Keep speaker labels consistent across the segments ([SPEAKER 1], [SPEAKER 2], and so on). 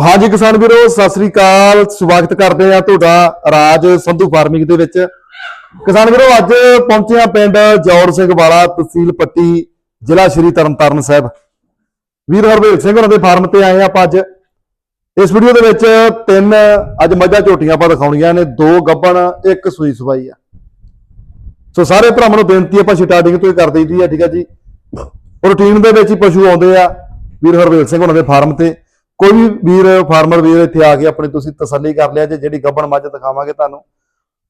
[SPEAKER 1] ਹਾਂਜੀ ਕਿਸਾਨ ਵੀਰੋ, ਸਤਿ ਸ੍ਰੀ ਅਕਾਲ। ਸਵਾਗਤ ਕਰਦੇ ਆ ਤੁਹਾਡਾ ਰਾਜ ਸੰਧੂ ਫਾਰਮਿੰਗ ਦੇ ਵਿੱਚ। ਕਿਸਾਨ ਵੀਰੋ, ਅੱਜ ਪਹੁੰਚੇ ਆ ਪਿੰਡ ਜੌੜ ਸਿੰਘ ਵਾਲਾ ਤਹਿਸੀਲ ਪੱਟੀ, ਜ਼ਿਲ੍ਹਾ ਸ਼੍ਰੀ ਤਰਨਤਾਰਨ ਸਾਹਿਬ। ਵੀਰ ਹਰਵੇਲ ਸਿੰਘ ਹੋਰਾਂ ਦੇ ਫਾਰਮ ਤੇ ਆਏ ਆ ਆਪਾਂ ਅੱਜ। ਇਸ ਵੀਡੀਓ ਦੇ ਵਿੱਚ ਤਿੰਨ ਅੱਜ ਮੱਝਾਂ ਝੋਟੀਆਂ ਆਪਾਂ ਦਿਖਾਉਣੀਆਂ ਨੇ, ਦੋ ਗੱਬਣ ਇੱਕ ਸੂਈ ਸਵਾਈ ਆ। ਸੋ ਸਾਰੇ ਭਰਾਵਾਂ ਨੂੰ ਬੇਨਤੀ ਆਪਾਂ ਸਟਾਰਟਿੰਗ ਤੋਂ ਹੀ ਕਰ ਦਈਦੀ ਆ, ਠੀਕ ਆ ਜੀ। ਰੂਟੀਨ ਦੇ ਵਿੱਚ ਹੀ ਪਸ਼ੂ ਆਉਂਦੇ ਆ ਵੀਰ ਹਰਵੇਲ ਸਿੰਘ ਹੋਰਾਂ ਦੇ ਫਾਰਮ ਤੇ। ਕੋਈ ਵੀ ਵੀਰ, ਫਾਰਮਰ ਵੀਰ ਇੱਥੇ ਆ ਕੇ ਆਪਣੀ ਤੁਸੀਂ ਤਸੱਲੀ ਕਰ ਲਿਆ ਜੇ, ਜਿਹੜੀ ਗੱਬਣ ਮੱਝ ਦਿਖਾਵਾਂਗੇ ਤੁਹਾਨੂੰ,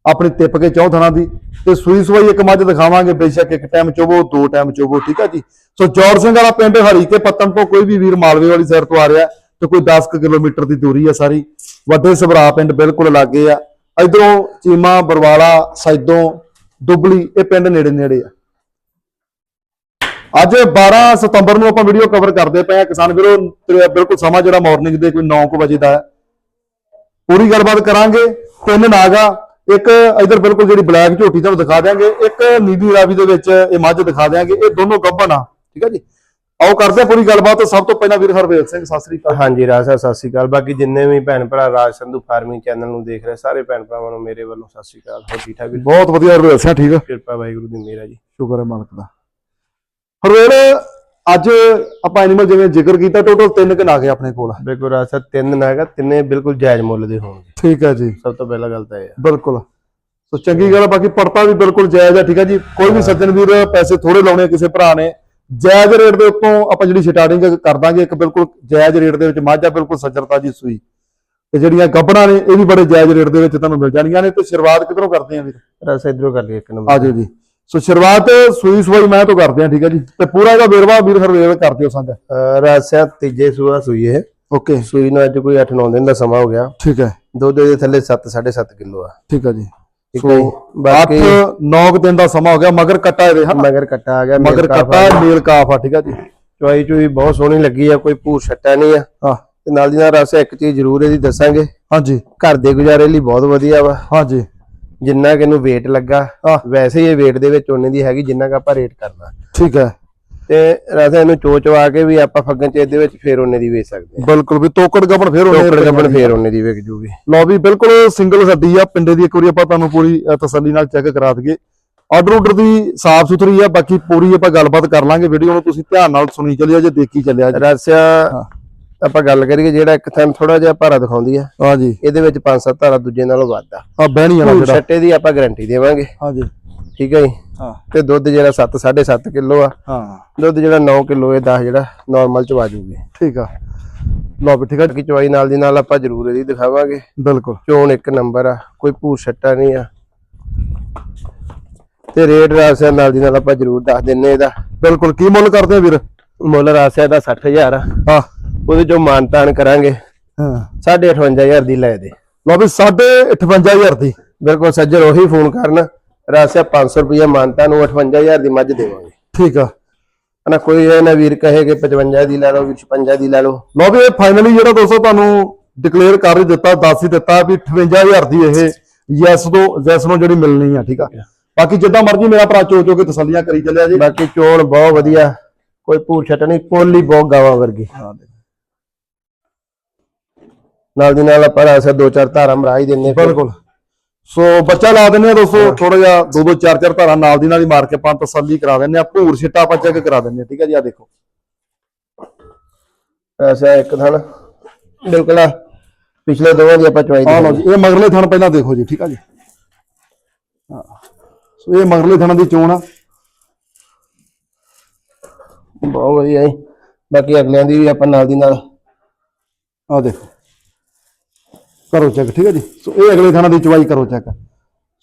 [SPEAKER 1] ਆਪਣੀ ਟਿੱਪ ਕੇ ਚੌ ਥਣਾ ਦੀ, ਤੇ ਸੂਈ ਸਵਾਈ ਇੱਕ ਮੱਝ ਦਿਖਾਵਾਂਗੇ, ਬੇਸ਼ੱਕ ਇੱਕ ਟਾਈਮ ਚੋਵੋ ਦੋ ਟਾਈਮ ਚੋਵੋ ਠੀਕ ਆ ਜੀ? ਸੋ ਜੌੜ ਸਿੰਘ ਵਾਲਾ ਪਿੰਡ ਹਰੀਕੇ ਪੱਤਨ ਤੋਂ ਕੋਈ ਵੀ ਵੀਰ ਮਾਲਵੇ ਵਾਲੀ ਸਾਈਡ ਤੋਂ ਆ ਰਿਹਾ, ਤੇ ਕੋਈ 10 ਕੁ ਕਿਲੋਮੀਟਰ ਦੀ ਦੂਰੀ ਆ ਸਾਰੀ, ਵੱਡੇ ਸਭਰਾ ਪਿੰਡ ਬਿਲਕੁਲ ਲਾਗੇ ਆ, ਇਧਰੋਂ ਚੀਮਾ, ਬਰਵਾਲਾ ਸੈਦੋਂ ਦੁਬਲੀ, ਇਹ ਪਿੰਡ ਨੇੜੇ ਨੇੜੇ ਆ। ਅੱਜ 12 ਸਤੰਬਰ ਨੂੰ ਆਪਾਂ ਵੀਡੀਓ ਕਵਰ ਕਰਦੇ ਪਏ ਆ ਕਿਸਾਨ ਵੀਰੋ ਬਿਲਕੁਲ ਸਮਾਂ ਜਿਹੜਾ ਮਾਰਨਿੰਗ ਦੇ ਕੋਈ 9 ਵਜੇ ਦਾ ਹੈ। ਪੂਰੀ ਗੱਲਬਾਤ ਕਰਾਂਗੇ। ਤਿੰਨ ਨਾਗਾ ਇੱਕ ਇਧਰ ਬਿਲਕੁਲ ਜਿਹੜੀ ਬਲੈਕ ਝੋਟੀ ਤੁਹਾਨੂੰ ਦਿਖਾ ਦਿਆਂਗੇ ਇੱਕ ਨੀਲੀ ਰਾਵੀ ਦੇ ਵਿੱਚ ਇਹ ਮੱਝ ਦਿਖਾ ਦਿਆਂਗੇ। ਇਹ ਦੋਨੋਂ ਗੱਭਣ ਆ ਠੀਕ ਹੈ ਜੀ? ਆਓ ਕਰਦੇ ਪੂਰੀ ਗੱਲਬਾਤ। ਸਭ ਤੋਂ ਪਹਿਲਾਂ ਵੀਰ ਹਰਵੇਲ ਸਿੰਘ ਸਤਿ ਸ੍ਰੀ ਅਕਾਲ।
[SPEAKER 2] ਹਾਂਜੀ ਰਾਜ ਸਾਹਿਬ ਸਤਿ ਸ਼੍ਰੀ ਅਕਾਲ। ਬਾਕੀ ਜਿੰਨੇ ਵੀ ਭੈਣ ਭਰਾ ਰਾਜ ਸੰਧੂ ਫਾਰਮਿੰਗ ਚੈਨਲ ਨੂੰ ਦੇਖ ਰਹੇ ਸਾਰੇ ਭੈਣ ਭਰਾਵਾਂ ਨੂੰ ਮੇਰੇ ਵੱਲੋਂ ਸਤਿ ਸ਼੍ਰੀ ਅਕਾਲ। ਹੋਰ ਠੀਕ ਠਾਕ ਵੀਰ?
[SPEAKER 1] ਬਹੁਤ ਵਧੀਆ ਹਰਵੇਲ ਸਿੰਘ ਠੀਕ ਆ।
[SPEAKER 2] ਕਿਰਪਾ ਵਾਹਿਗੁਰੂ ਦੀ ਮੇਰਾ ਜੀ।
[SPEAKER 1] ਸ਼ੁਕਰ ਹੈ ਮਾਲਕ ਦਾ। ਹਰਵੇਲ ਅੱਜ ਆਪਾਂ ਐਨੀਮਲ ਜਿਵੇਂ ਜ਼ਿਕਰ ਕੀਤਾ ਟੋਟਲ ਤਿੰਨ ਕੁ ਨਾਗੇ ਆਪਣੇ ਕੋਲ।
[SPEAKER 2] ਬਿਲਕੁਲ ਰਾਜ ਸਾਹਿਬ ਤਿੰਨ ਨਾਗਾ ਤਿੰਨੇ ਬਿਲਕੁਲ ਜਾਇਜ਼ ਮੁੱਲ ਦੇ ਹੋਣਗੇ।
[SPEAKER 1] ਠੀਕ ਹੈ ਜੀ।
[SPEAKER 2] ਸਭ ਤੋਂ ਪਹਿਲਾਂ ਗੱਲ ਤਾਂ ਇਹ ਹੈ
[SPEAKER 1] ਬਿਲਕੁਲ। ਸੋ ਚੰਗੀ ਗੱਲ ਬਾਕੀ ਪੜਤਾ ਵੀ ਬਿਲਕੁਲ ਜਾਇਜ਼ ਹੈ ਠੀਕ ਹੈ ਜੀ। ਕੋਈ ਵੀ ਸੱਜਣ ਵੀਰ ਪੈਸੇ ਥੋੜੇ ਲਾਉਣੇ ਕਿਸੇ ਭਰਾ ਨੇ ਜਾਇਜ਼ ਰੇਟ ਦੇ ਉੱਤੋਂ ਆਪਾਂ ਜਿਹੜੀ ਸਟਾਰਟਿੰਗ ਕਰ ਦਾਂਗੇ ਇੱਕ ਬਿਲਕੁਲ ਜਾਇਜ਼ ਰੇਟ ਦੇ ਵਿੱਚ ਮਾਝਾ ਬਿਲਕੁਲ ਸੱਜਰਤਾ ਜੀ ਸੂਈ। ਤੇ ਜਿਹੜੀਆਂ ਗੱਬੜਾਂ ਨੇ ਇਹ ਵੀ ਬੜੇ ਜਾਇਜ਼ ਰੇਟ ਦੇ ਵਿੱਚ ਤੁਹਾਨੂੰ ਮਿਲ ਜਾਣਗੀਆਂ ਨੇ ਤੇ ਸ਼ੁਰੂਆਤ ਕਿਧਰੋਂ ਕਰਦੇ ਆ ਵੀਰ?
[SPEAKER 2] ਸਾਹਿਬ ਇਧਰੋਂ ਕਰ ਲਈ ਇੱਕ ਨੰਬਰ।
[SPEAKER 1] ਆਜੋ ਜੀ। ਸੋ ਸ਼ੁਰੂਆਤ ਸੂਈ ਸਵਾਈ ਮੈਂ ਤੋਂ ਕਰਦੇ ਆ ਠੀਕ ਹੈ ਜੀ। ਤੇ ਪੂਰਾ ਇਹਦਾ ਵੇਰਵਾ ਵੀਰ ਹਰਵੇਲ ਕਰ ਦਿਓ ਸਾਂਝਾ।
[SPEAKER 2] ਸਾਹਿਬ ਤੀਜੇ ਸੂਆ ਸੂਈ ਹੈ
[SPEAKER 1] ਓਕੇ।
[SPEAKER 2] ਸੂਈ ਨੂੰ ਅੱਜ ਕੋਈ 8-9 ਦਿਨ ਦਾ ਸਮਾਂ ਹੋ ਗਿਆ।
[SPEAKER 1] ਠੀਕ ਹੈ।
[SPEAKER 2] ਦੁੱਧ ਦੇ ਥੱਲੇ 7-7.5 ਕਿਲੋ ਆ।
[SPEAKER 1] ਠੀਕ ਹੈ ਜੀ।
[SPEAKER 2] ਜੀ।
[SPEAKER 1] 8
[SPEAKER 2] ਬਾਕੀ
[SPEAKER 1] 9 ਦਿਨ ਦਾ ਸਮਾਂ ਹੋ ਗਿਆ ਮਗਰ ਕੱਟਾ ਇਹਦੇ ਹਾਂ
[SPEAKER 2] ਮਗਰ ਕੱਟਾ ਆ ਗਿਆ
[SPEAKER 1] ਮਗਰ ਕੱਟਾ ਮੇਲ ਕਾਫ ਆ ਠੀਕ ਹੈ ਜੀ।
[SPEAKER 2] ਚੁਆਈ ਚੁਈ ਬਹੁਤ ਸੋਹਣੀ ਲੱਗੀ ਆ ਕੋਈ ਭੂਰ ਛੱਟਾ ਨਹੀਂ ਆ।
[SPEAKER 1] ਹਾਂ।
[SPEAKER 2] ਤੇ ਨਾਲ ਦੀ ਨਾਲ ਸਾਹਿਬ ਇੱਕ ਚੀਜ਼ ਜ਼ਰੂਰ ਇਹਦੀ ਦੱਸਾਂਗੇ।
[SPEAKER 1] ਹਾਂਜੀ।
[SPEAKER 2] ਘਰ ਦੇ ਗੁਜ਼ਾਰੇ ਲਈ ਬਹੁਤ ਵਧੀਆ ਵਾ।
[SPEAKER 1] ਹਾਂਜੀ।
[SPEAKER 2] ਜਿੰਨਾ ਕਿ ਇਹਨੂੰ weight ਲੱਗਾ। ਵੈਸੇ ਹੀ ਇਹ weight ਦੇ ਵਿੱਚ ਉਹਨੇ ਦੀ ਹੈਗੀ ਜਿੰਨਾ ਕਿ ਆਪਾਂ ਰੇਟ ਕਰਨਾ।
[SPEAKER 1] ਠੀਕ ਹੈ।
[SPEAKER 2] ਤੇ ਰਾਜਾ ਇਹਨੂੰ ਚੋਚਵਾ ਕੇ ਵੀ ਆਪਾਂ ਫੱਗਣ ਚ ਇਹਦੇ ਵਿੱਚ ਫੇਰ ਉਹਨੇ ਦੀ ਵੇਚ ਸਕਦੇ
[SPEAKER 1] ਬਿਲਕੁਲ ਵੀ ਤੋਕੜ ਗੱਬਣ ਫੇਰ
[SPEAKER 2] ਹਾਂ
[SPEAKER 1] ਉਹਨੇ
[SPEAKER 2] ਟੋਕੜ ਗੱਬਣ ਫੇਰ ਉਹਨੇ ਦੀ ਵਿਕ ਜੂਗੀ।
[SPEAKER 1] ਲਓ ਵੀ ਬਿਲਕੁਲ ਸਿੰਗਲ ਹੱਡੀ ਆ ਪਿੰਡੇ ਦੀ ਇੱਕ ਵਾਰੀ ਆਪਾਂ ਤੁਹਾਨੂੰ ਪੂਰੀ ਤਸੱਲੀ ਨਾਲ ਚੈੱਕ ਕਰਾ ਦਈਏ। ਆਰਡਰ ਆਰਡਰ ਦੀ ਸਾਫ਼ ਸੁਥਰੀ ਆ ਬਾਕੀ ਪੂਰੀ ਆਪਾਂ ਗੱਲਬਾਤ ਕਰ ਲਾਂਗੇ ਵੀਡੀਓ ਨੂੰ ਤੁਸੀਂ ਧਿਆਨ ਨਾਲ ਸੁਣੀ ਚੱਲਿਆ ਜੇ ਦੇਖੀ ਚੱਲਿਆ
[SPEAKER 2] ਰਾਸਿਆ
[SPEAKER 1] ਹਾਂ।
[SPEAKER 2] ਆਪਾਂ ਗੱਲ ਕਰੀਏ ਜਿਹੜਾ ਇੱਕ ਥਾਂ ਥੋੜਾ ਜਿਹਾ ਭਾਰਾ ਦਿਖਾਉਂਦੀ ਆ।
[SPEAKER 1] ਹਾਂਜੀ
[SPEAKER 2] ਇਹਦੇ ਵਿੱਚ ਪੰਜ ਸੱਤ ਧਾਰਾ ਦੂਜੇ ਨਾਲੋਂ ਵੱਧ ਆ।
[SPEAKER 1] ਆ ਬਹਿਣੀ ਵਾਲਾ ਜਿਹੜਾ।
[SPEAKER 2] ਛੱਟੇ ਦੀ ਆਪਾਂ ਗਾਰੰਟੀ ਦੇਵਾਂਗੇ।
[SPEAKER 1] ਹਾਂਜੀ
[SPEAKER 2] ਠੀਕ ਹੈ ਜੀ?
[SPEAKER 1] ਹਾਂ।
[SPEAKER 2] ਤੇ ਦੁੱਧ ਜਿਹੜਾ 7 7.5 ਕਿਲੋ ਆ।
[SPEAKER 1] ਹਾਂ।
[SPEAKER 2] ਦੁੱਧ ਜਿਹੜਾ 9 ਕਿਲੋ ਇਹ 10 ਜਿਹੜਾ ਨਾਰਮਲ ਚ ਵਾਜੂਗੇ
[SPEAKER 1] ਠੀਕ ਆ। ਲਓ ਵੀ ਠੀਕ ਆ।
[SPEAKER 2] ਬਾਕੀ ਚਵਾਈ ਨਾਲ ਦੀ ਨਾਲ ਆਪਾਂ ਜ਼ਰੂਰ ਇਹਦੀ ਦਿਖਾਵਾਂਗੇ।
[SPEAKER 1] ਬਿਲਕੁਲ।
[SPEAKER 2] ਚੋਣ ਇੱਕ ਨੰਬਰ ਆ। ਕੋਈ ਭੂਰ ਛੱਟਾ ਨਹੀਂ ਆ। ਤੇ ਰੇਟ ਰਾਸਿਆ ਨਾਲ ਦੀ ਨਾਲ ਆਪਾਂ ਜ਼ਰੂਰ ਦੱਸ ਦਿੰਨੇ ਇਹਦਾ।
[SPEAKER 1] ਬਿਲਕੁਲ। ਕੀ ਮੁੱਲ ਕਰਦੇ ਆ ਵੀਰ?
[SPEAKER 2] ਮੁੱਲ ਰਾਸਿਆ ਦਾ 60000 ਆ।
[SPEAKER 1] ਹਾਂ।
[SPEAKER 2] ਉਹਦੇ ਚੋਂ ਮਾਨਤਾਨ ਕਰਾਂਗੇ।
[SPEAKER 1] ਹਾਂ।
[SPEAKER 2] 58500 ਦੀ ਲੈ ਦੇ।
[SPEAKER 1] ਲਓ ਵੀ 58500 ਦੀ।
[SPEAKER 2] ਬਿਲਕੁਲ ਸੱਜਰ ਉਹੀ ਫੋਨ ਕਰਨ। ਰਾਸਿਆ 500 ਰੁਪਏ ਮਾਨਤਾਨ ਨੂੰ 58000 ਦੀ ਮੱਝ ਦੇਵਾਂਗੇ।
[SPEAKER 1] ਠੀਕ ਆ।
[SPEAKER 2] ਹਨਾ ਕੋਈ ਇਹ ਨਾ ਵੀਰ ਕਹੇ ਕਿ 55 ਦੀ ਲੈ ਲਓ ਵੀ 56 ਦੀ ਲੈ ਲਓ।
[SPEAKER 1] ਲਓ ਵੀ ਇਹ ਫਾਈਨਲੀ ਜਿਹੜਾ ਦੋਸਤੋ ਤੁਹਾਨੂੰ ਡਿਕਲੇਅਰ ਕਰ ਦਿੱਤਾ ਦੱਸ ਹੀ ਦਿੱਤਾ ਵੀ 58000 ਦੀ ਇਹ ਯੈਸ ਤੋਂ ਯੈਸ ਨੂੰ ਜਿਹੜੀ ਮਿਲਣੀ ਆ ਠੀਕ ਆ। ਬਾਕੀ ਜਿੱਦਾਂ ਮਰਜ਼ੀ ਮੇਰਾ ਭਰਾ ਚੋ ਚੋ ਕੇ ਤਸੱਲੀਆਂ ਕਰੀ ਚੱਲਿਆ ਜੀ।
[SPEAKER 2] ਬਾਕੀ ਚੋਣ ਬਹੁਤ ਵਧੀਆ। ਕੋਈ ਭੂਰ ਛੱਟ ਨਹੀਂ ਪੋਲੀ ਬਹੁਤ ਗਾਵਾਂ ਵਰਗੀ। ਨਾਲ ਦੀ ਨਾਲ ਆਪਾਂ ਰਾਸਿਆ ਦੋ ਚਾਰ ਧਾਰਾਂ ਮਰਾ ਹੀ ਦਿੰਨੇ।
[SPEAKER 1] ਬਿਲਕੁਲ। ਸੋ ਬੱਚਾ ਲਾ ਦਿੰਨੇ ਆ ਦੋਸਤੋ ਥੋੜਾ ਜਿਹਾ ਦੋ ਦੋ ਚਾਰ ਚਾਰ ਧਾਰਾਂ ਨਾਲ ਦੀ ਨਾਲ ਹੀ ਮਾਰ ਕੇ ਆਪਾਂ ਤਸੱਲੀ ਕਰਾ ਦਿੰਨੇ ਆ ਭੂਰ ਛਿੱਟਾ ਆਪਾਂ ਚੈੱਕ ਕਰਾ ਦਿੰਨੇ ਆ ਠੀਕ ਆ ਜੀ? ਆ ਦੇਖੋ।
[SPEAKER 2] ਐਸਾ ਇੱਕ ਥਣ। ਬਿਲਕੁਲ ਆ। ਪਿਛਲੇ ਦੋਵਾਂ ਦੀ ਆਪਾਂ ਚਵਾਈ
[SPEAKER 1] ਆ ਲਓ ਜੀ ਇਹ ਮਗਰਲੇ ਥਣ ਪਹਿਲਾਂ ਦੇਖੋ ਜੀ ਠੀਕ ਆ ਜੀ? ਹਾਂ। ਸੋ ਇਹ ਮਗਰਲੇ ਥਣਾਂ ਦੀ ਚੋਣ ਆ।
[SPEAKER 2] ਬਹੁਤ ਵਧੀਆ ਜੀ। ਬਾਕੀ ਅਗਲਿਆਂ ਦੀ ਵੀ ਆਪਾਂ ਨਾਲ ਦੀ ਨਾਲ।
[SPEAKER 1] ਆ ਦੇਖੋ। ਕਰੋ ਚੈੱਕ ਠੀਕ ਹੈ ਜੀ? ਸੋ ਇਹ ਅਗਲੇ ਥਾਣਾ ਦੀ ਚਵਾਈ ਕਰੋ ਚੈੱਕ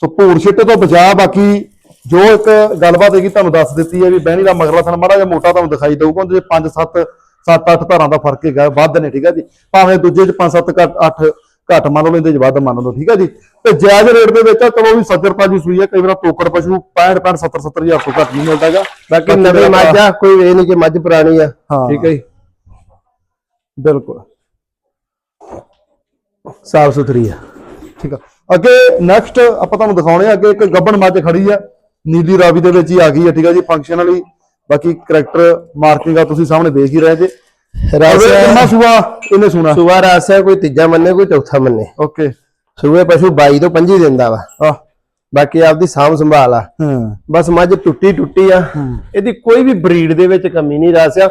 [SPEAKER 1] ਸੋ ਭੂਰ ਛਿੱਟੇ ਤੋਂ ਬਚਾ ਬਾਕੀ ਜੋ ਇੱਕ ਗੱਲਬਾਤ ਹੈਗੀ ਤੁਹਾਨੂੰ ਦੱਸ ਦਿੱਤੀ ਹੈ ਵੀ ਬਹਿਣੀ ਦਾ ਮਗਰਲਾ ਥਣ, ਮਾੜਾ ਜਿਹਾ ਮੋਟਾ ਤੁਹਾਨੂੰ ਦਿਖਾਈ ਦਊਗਾ, ਉਹਦੇ 5 7 7 8 ਧਾਰਾਂ ਦਾ ਫ਼ਰਕ ਹੈਗਾ, ਵੱਧ ਨੇ, ਠੀਕ ਹੈ ਜੀ? ਭਾਵੇਂ ਦੂਜੇ ਚ 5 7 ਘੱਟ 8 ਘੱਟ ਮੰਨ ਲਓ ਇਹਦੇ ਚ ਵੱਧ ਮੰਨ ਲਓ ਠੀਕ ਹੈ ਜੀ? ਤੇ ਜਾਇਜ਼ ਰੇਟ ਦੇ ਵਿੱਚ ਆ, ਚਲੋ ਵੀ ਸੱਜਰਤਾ ਜੀ ਸੂਈ ਹੈ ਕਈ ਵਾਰ ਤੋਕੜ ਪਸ਼ੂ 65 65 70 70 ਹਜ਼ਾਰ ਤੋਂ ਘੱਟ ਨਹੀਂ ਮਿਲਦਾਗਾ
[SPEAKER 2] ਬਾਕੀ ਨਵੀਂ ਮੱਝ ਆ ਕੋਈ ਇਹ ਨਹੀਂ ਕਿ ਮੱਝ ਪੁਰਾਣੀ ਆ। ਠੀਕ ਹੈ ਜੀ?
[SPEAKER 1] ਬਿਲਕੁਲ।
[SPEAKER 2] ਸਾਫ਼ ਸੁਥਰੀ ਆ।
[SPEAKER 1] ਠੀਕ ਆ। ਅੱਗੇ ਨੈਕਸਟ ਆਪਾਂ ਤੁਹਾਨੂੰ ਦਿਖਾਉਣੇ ਆ ਅੱਗੇ ਇੱਕ ਗੱਬਣ ਮੱਝ ਖੜੀ ਆ ਨੀਲੀ ਰਾਵੀ ਦੇ ਵਿੱਚ ਹੀ ਆ ਗਈ ਆ ਠੀਕ ਆ ਜੀ ਫੰਕਸ਼ਨਲੀ ਬਾਕੀ ਕਰੈਕਟਰ ਮਾਰਕਿੰਗ ਆ ਤੁਸੀਂ ਸਾਹਮਣੇ ਦੇਖ ਹੀ ਰਹੇ ਜੇ। ਅਗਲੇ ਕਿੰਨਾ ਸੂਆ? ਇਹਨੇ ਸੁਣਾ?
[SPEAKER 2] ਸੂਆ ਰਾਸਿਆ ਕੋਈ ਤੀਜਾ ਮੰਨੇ ਕੋਈ ਚੌਥਾ ਮੰਨੇ।
[SPEAKER 1] ਓਕੇ।
[SPEAKER 2] ਸੂਏ ਪਸ਼ੂ 22 ਤੋਂ 25 ਦਿੰਦਾ ਵਾ।
[SPEAKER 1] ਆ
[SPEAKER 2] ਬਾਕੀ ਆਪਦੀ ਸਾਂਭ ਸੰਭਾਲ ਆ। ਬਸ ਮੱਝ ਟੁੱਟੀ ਟੁੱਟੀ ਆ। ਇਹਦੀ ਕੋਈ ਵੀ ਬਰੀਡ ਦੇ ਵਿੱਚ ਕਮੀ ਨਹੀਂ ਰਾਸਿਆ